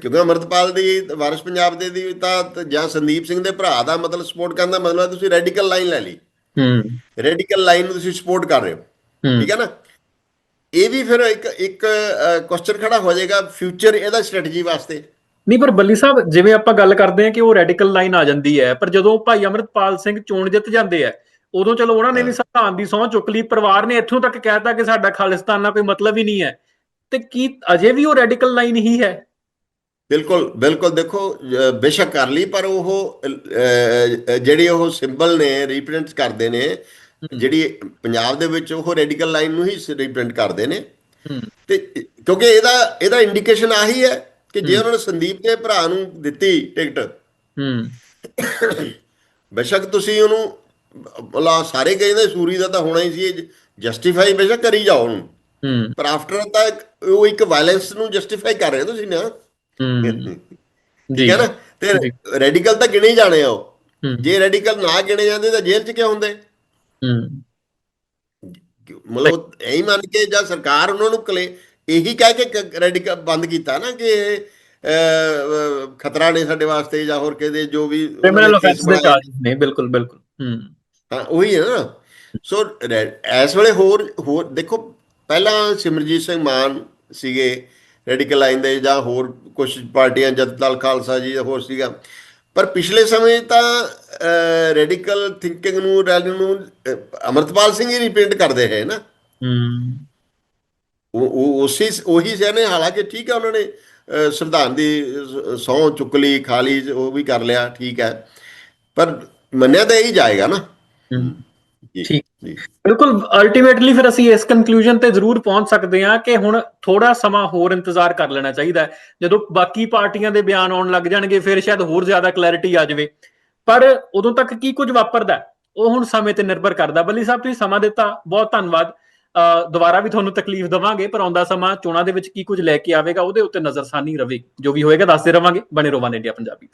ਕਿਉਂਕਿ ਅਮਰਤਪਾਲ ਦੀ ਵਾਰਿਸ ਪੰਜਾਬ ਦੇ ਦੀ ਤਾਂ ਜਾਂ ਸੰਦੀਪ ਸਿੰਘ ਦੇ ਭਰਾ ਦਾ ਮਤਲਬ ਸਪੋਰਟ ਕਰਨ ਦਾ ਮਤਲਬ ਤੁਸੀਂ ਰੈਡੀਕਲ ਲਾਈਨ ਲੈ ਲਈ। ਹੂੰ। ਰੈਡੀਕਲ ਲਾਈਨ ਨੂੰ ਤੁਸੀਂ ਸਪੋਰਟ ਕਰ ਰਹੇ ਹੂੰ। ਠੀਕ ਹੈ ਨਾ? ਇਹ ਵੀ ਫਿਰ ਇੱਕ ਇੱਕ ਕੁਐਸਚਨ ਖੜਾ ਹੋ ਜਾਏਗਾ ਫਿਊਚਰ ਇਹਦਾ ਸਟ੍ਰੈਟਜੀ ਵਾਸਤੇ। ਨਹੀਂ ਪਰ ਬੱਲੀ ਸਾਹਿਬ ਜਿਵੇਂ ਆਪਾਂ ਗੱਲ ਕਰਦੇ ਹਾਂ ਕਿ ਉਹ ਰੈਡੀਕਲ ਲਾਈਨ ਆ ਜਾਂਦੀ ਹੈ ਪਰ ਜਦੋਂ ਭਾਈ ਅਮਰਤਪਾਲ ਸਿੰਘ ਚੋਣ ਜਿੱਤ ਜਾਂਦੇ ਆ ਉਦੋਂ ਚਲੋ ਉਹਨਾਂ ਨੇ ਵੀ ਸੰਵਿਧਾਨ ਦੀ ਸਹੁੰ ਚੁੱਕ ਲਈ ਪਰਿਵਾਰ ਨੇ ਇੱਥੋਂ ਤੱਕ ਕਹਿਤਾ ਕਿ ਸਾਡਾ ਖਾਲਿਸਤਾਨ ਨਾਲ ਕੋਈ ਮਤਲਬ ਹੀ ਨਹੀਂ ਹੈ। ਤੇ ਕੀ ਅਜੇ ਵੀ ਉਹ ਰੈਡੀਕਲ ਲਾਈਨ ਹੀ ਹੈ? ਬਿਲਕੁਲ ਬਿਲਕੁਲ ਦੇਖੋ ਬੇਸ਼ੱਕ ਕਰ ਲਈ ਪਰ ਉਹ ਜਿਹੜੇ ਉਹ ਸਿੰਬਲ ਨੇ ਰਿਪਰੈਜ਼ੈਂਟ ਕਰਦੇ ਨੇ ਜਿਹੜੀ ਪੰਜਾਬ ਦੇ ਵਿੱਚ ਉਹ ਰੈਡੀਕਲ ਲਾਈਨ ਨੂੰ ਹੀ ਰਿਪਰੈਜ਼ੈਂਟ ਕਰਦੇ ਨੇ। ਤੇ ਕਿਉਂਕਿ ਇਹਦਾ ਇਹਦਾ ਇੰਡੀਕੇਸ਼ਨ ਆਹੀ ਹੈ ਕਿ ਜੇ ਉਹਨਾਂ ਨੇ ਸੰਦੀਪ ਦੇ ਭਰਾ ਨੂੰ ਦਿੱਤੀ ਟਿਕਟ ਹੂੰ। ਬੇਸ਼ੱਕ ਤੁਸੀਂ ਉਹਨੂੰ ਬਲਾ ਸਾਰੇ ਕਹਿੰਦੇ ਸੂਰੀ ਦਾ ਤਾਂ ਹੋਣਾ ਹੀ ਸੀ ਜਸਟੀਫਾਈ ਬੇਸ਼ੱਕ ਕਰੀ ਜਾਓ ਉਹਨੂੰ। ਹੂੰ। ਪਰ ਆਫਟਰ ਤਾਂ ਉਹ ਇੱਕ ਵਾਇਲੈਂਸ ਨੂੰ ਜਸਟੀਫਾਈ ਕਰ ਰਹੇ ਹੋ ਤੁਸੀਂ ਨਾ। ਹੂੰ। ਜੀ ਠੀਕ ਹੈ ਨਾ? ਤੇ। ਰੈਡੀਕਲ ਤਾਂ ਗਿਣੇ ਜਾਣੇ ਆ ਉਹ। ਜੇ ਰੈਡੀਕਲ ਨਾ ਗਿਣੇ ਜਾਂਦੇ ਤਾਂ ਜੇਲ੍ਹ 'ਚ ਕਿਉਂ ਹੁੰਦੇ? ਹੂੰ। ਮਤਲਬ ਐਂ ਮੰਨ ਕੇ ਜਾਂ ਸਰਕਾਰ ਉਹਨਾਂ ਨੂੰ ਕਲੇ ਇਹੀ ਕਹਿ ਕੇ ਰੈਡੀਕਲ ਬੰਦ ਕੀਤਾ ਨਾ ਕਿ ਖਤਰਾ ਨੇ ਸਾਡੇ ਵਾਸਤੇ ਜਾਂ ਹੋਰ ਕਿਤੇ ਜੋ ਵੀ ਕ੍ਰਿਮੀਨਲ ਦੇ ਨੇ ਬਿਲਕੁਲ ਬਿਲਕੁਲ ਹੂੰ। ਹਾਂ ਉਹੀ ਹੈ ਨਾ। ਸੋ ਇਸ ਵੇਲੇ ਹੋਰ ਹੋਰ ਦੇਖੋ ਪਹਿਲਾਂ ਸਿਮਰਜੀਤ ਸਿੰਘ ਮਾਨ ਸੀਗੇ ਰੈਡੀਕਲ ਲਾਈਨ ਦੇ ਜਾਂ ਹੋਰ ਕੁਝ ਪਾਰਟੀਆਂ ਜਦ ਦਲ ਖਾਲਸਾ ਜੀ ਹੋਰ ਸੀਗਾ। ਪਰ ਪਿਛਲੇ ਸਮੇਂ ਤਾਂ ਰੈਡੀਕਲ ਥਿੰਕਿੰਗ ਨੂੰ ਰੈਲੀ ਨੂੰ ਅਮਰਤਪਾਲ ਸਿੰਘ ਹੀ ਰਿਪਰੈਜ਼ੈਂਟ ਕਰਦੇ ਹੈ ਨਾ। ਹੂੰ। ਉਹ ਉਸੇ ਉਹੀ ਸਿਆਣੇ ਹਾਲਾਂਕਿ ਠੀਕ ਹੈ ਉਹਨਾਂ ਨੇ ਸੰਵਿਧਾਨ ਦੀ ਸੌ ਚੁੱਕ ਲਈ ਖਾ ਲਈ ਉਹ ਵੀ ਕਰ ਲਿਆ ਠੀਕ ਹੈ। ਪਰ ਮੰਨਿਆ ਤਾਂ ਇਹੀ ਜਾਏਗਾ ਨਾ। ਠੀਕ। ਬਿਲਕੁਲ ਅਲਟੀਮੇਟਲੀ ਫਿਰ ਅਸੀਂ ਇਸ ਕਨਕਲੂਜਨ ਤੇ ਜ਼ਰੂਰ ਪਹੁੰਚ ਸਕਦੇ ਹਾਂ ਕਿ ਹੁਣ ਥੋੜਾ ਸਮਾਂ ਹੋਰ ਇੰਤਜ਼ਾਰ ਕਰ ਲੈਣਾ ਚਾਹੀਦਾ ਹੈ। ਜਦੋਂ ਬਾਕੀ ਪਾਰਟੀਆਂ ਦੇ ਬਿਆਨ ਆਉਣ ਲੱਗ ਜਾਣਗੇ ਫਿਰ ਸ਼ਾਇਦ ਹੋਰ ਜ਼ਿਆਦਾ ਕਲੈਰਿਟੀ ਆ ਜਾਵੇ। ਪਰ ਉਦੋਂ ਤੱਕ ਕੀ ਕੁਝ ਵਾਪਰਦਾ ਉਹ ਹੁਣ ਸਮੇਂ ਤੇ ਨਿਰਭਰ ਕਰਦਾ। ਬੱਲੀ ਸਾਹਿਬ ਤੁਸੀਂ ਸਮਾਂ ਦਿੱਤਾ। ਬਹੁਤ ਧੰਨਵਾਦ। ਦੁਬਾਰਾ ਵੀ ਤੁਹਾਨੂੰ ਤਕਲੀਫ ਦਵਾਂਗੇ, ਪਰ ਆਉਂਦਾ ਸਮਾਂ ਚੋਣਾਂ ਦੇ ਵਿੱਚ ਕੀ ਕੁਝ ਲੈ ਕੇ ਆਵੇਗਾ, ਉਹਦੇ ਉੱਤੇ ਨਜ਼ਰਸਾਨੀ ਰਵੇ। ਜੋ ਵੀ ਹੋਏਗਾ, ਦੱਸਦੇ ਰਵਾਂਗੇ। ਬਣੇ ਰਹੋ ਵਨ ਇੰਡੀਆ ਪੰਜਾਬੀ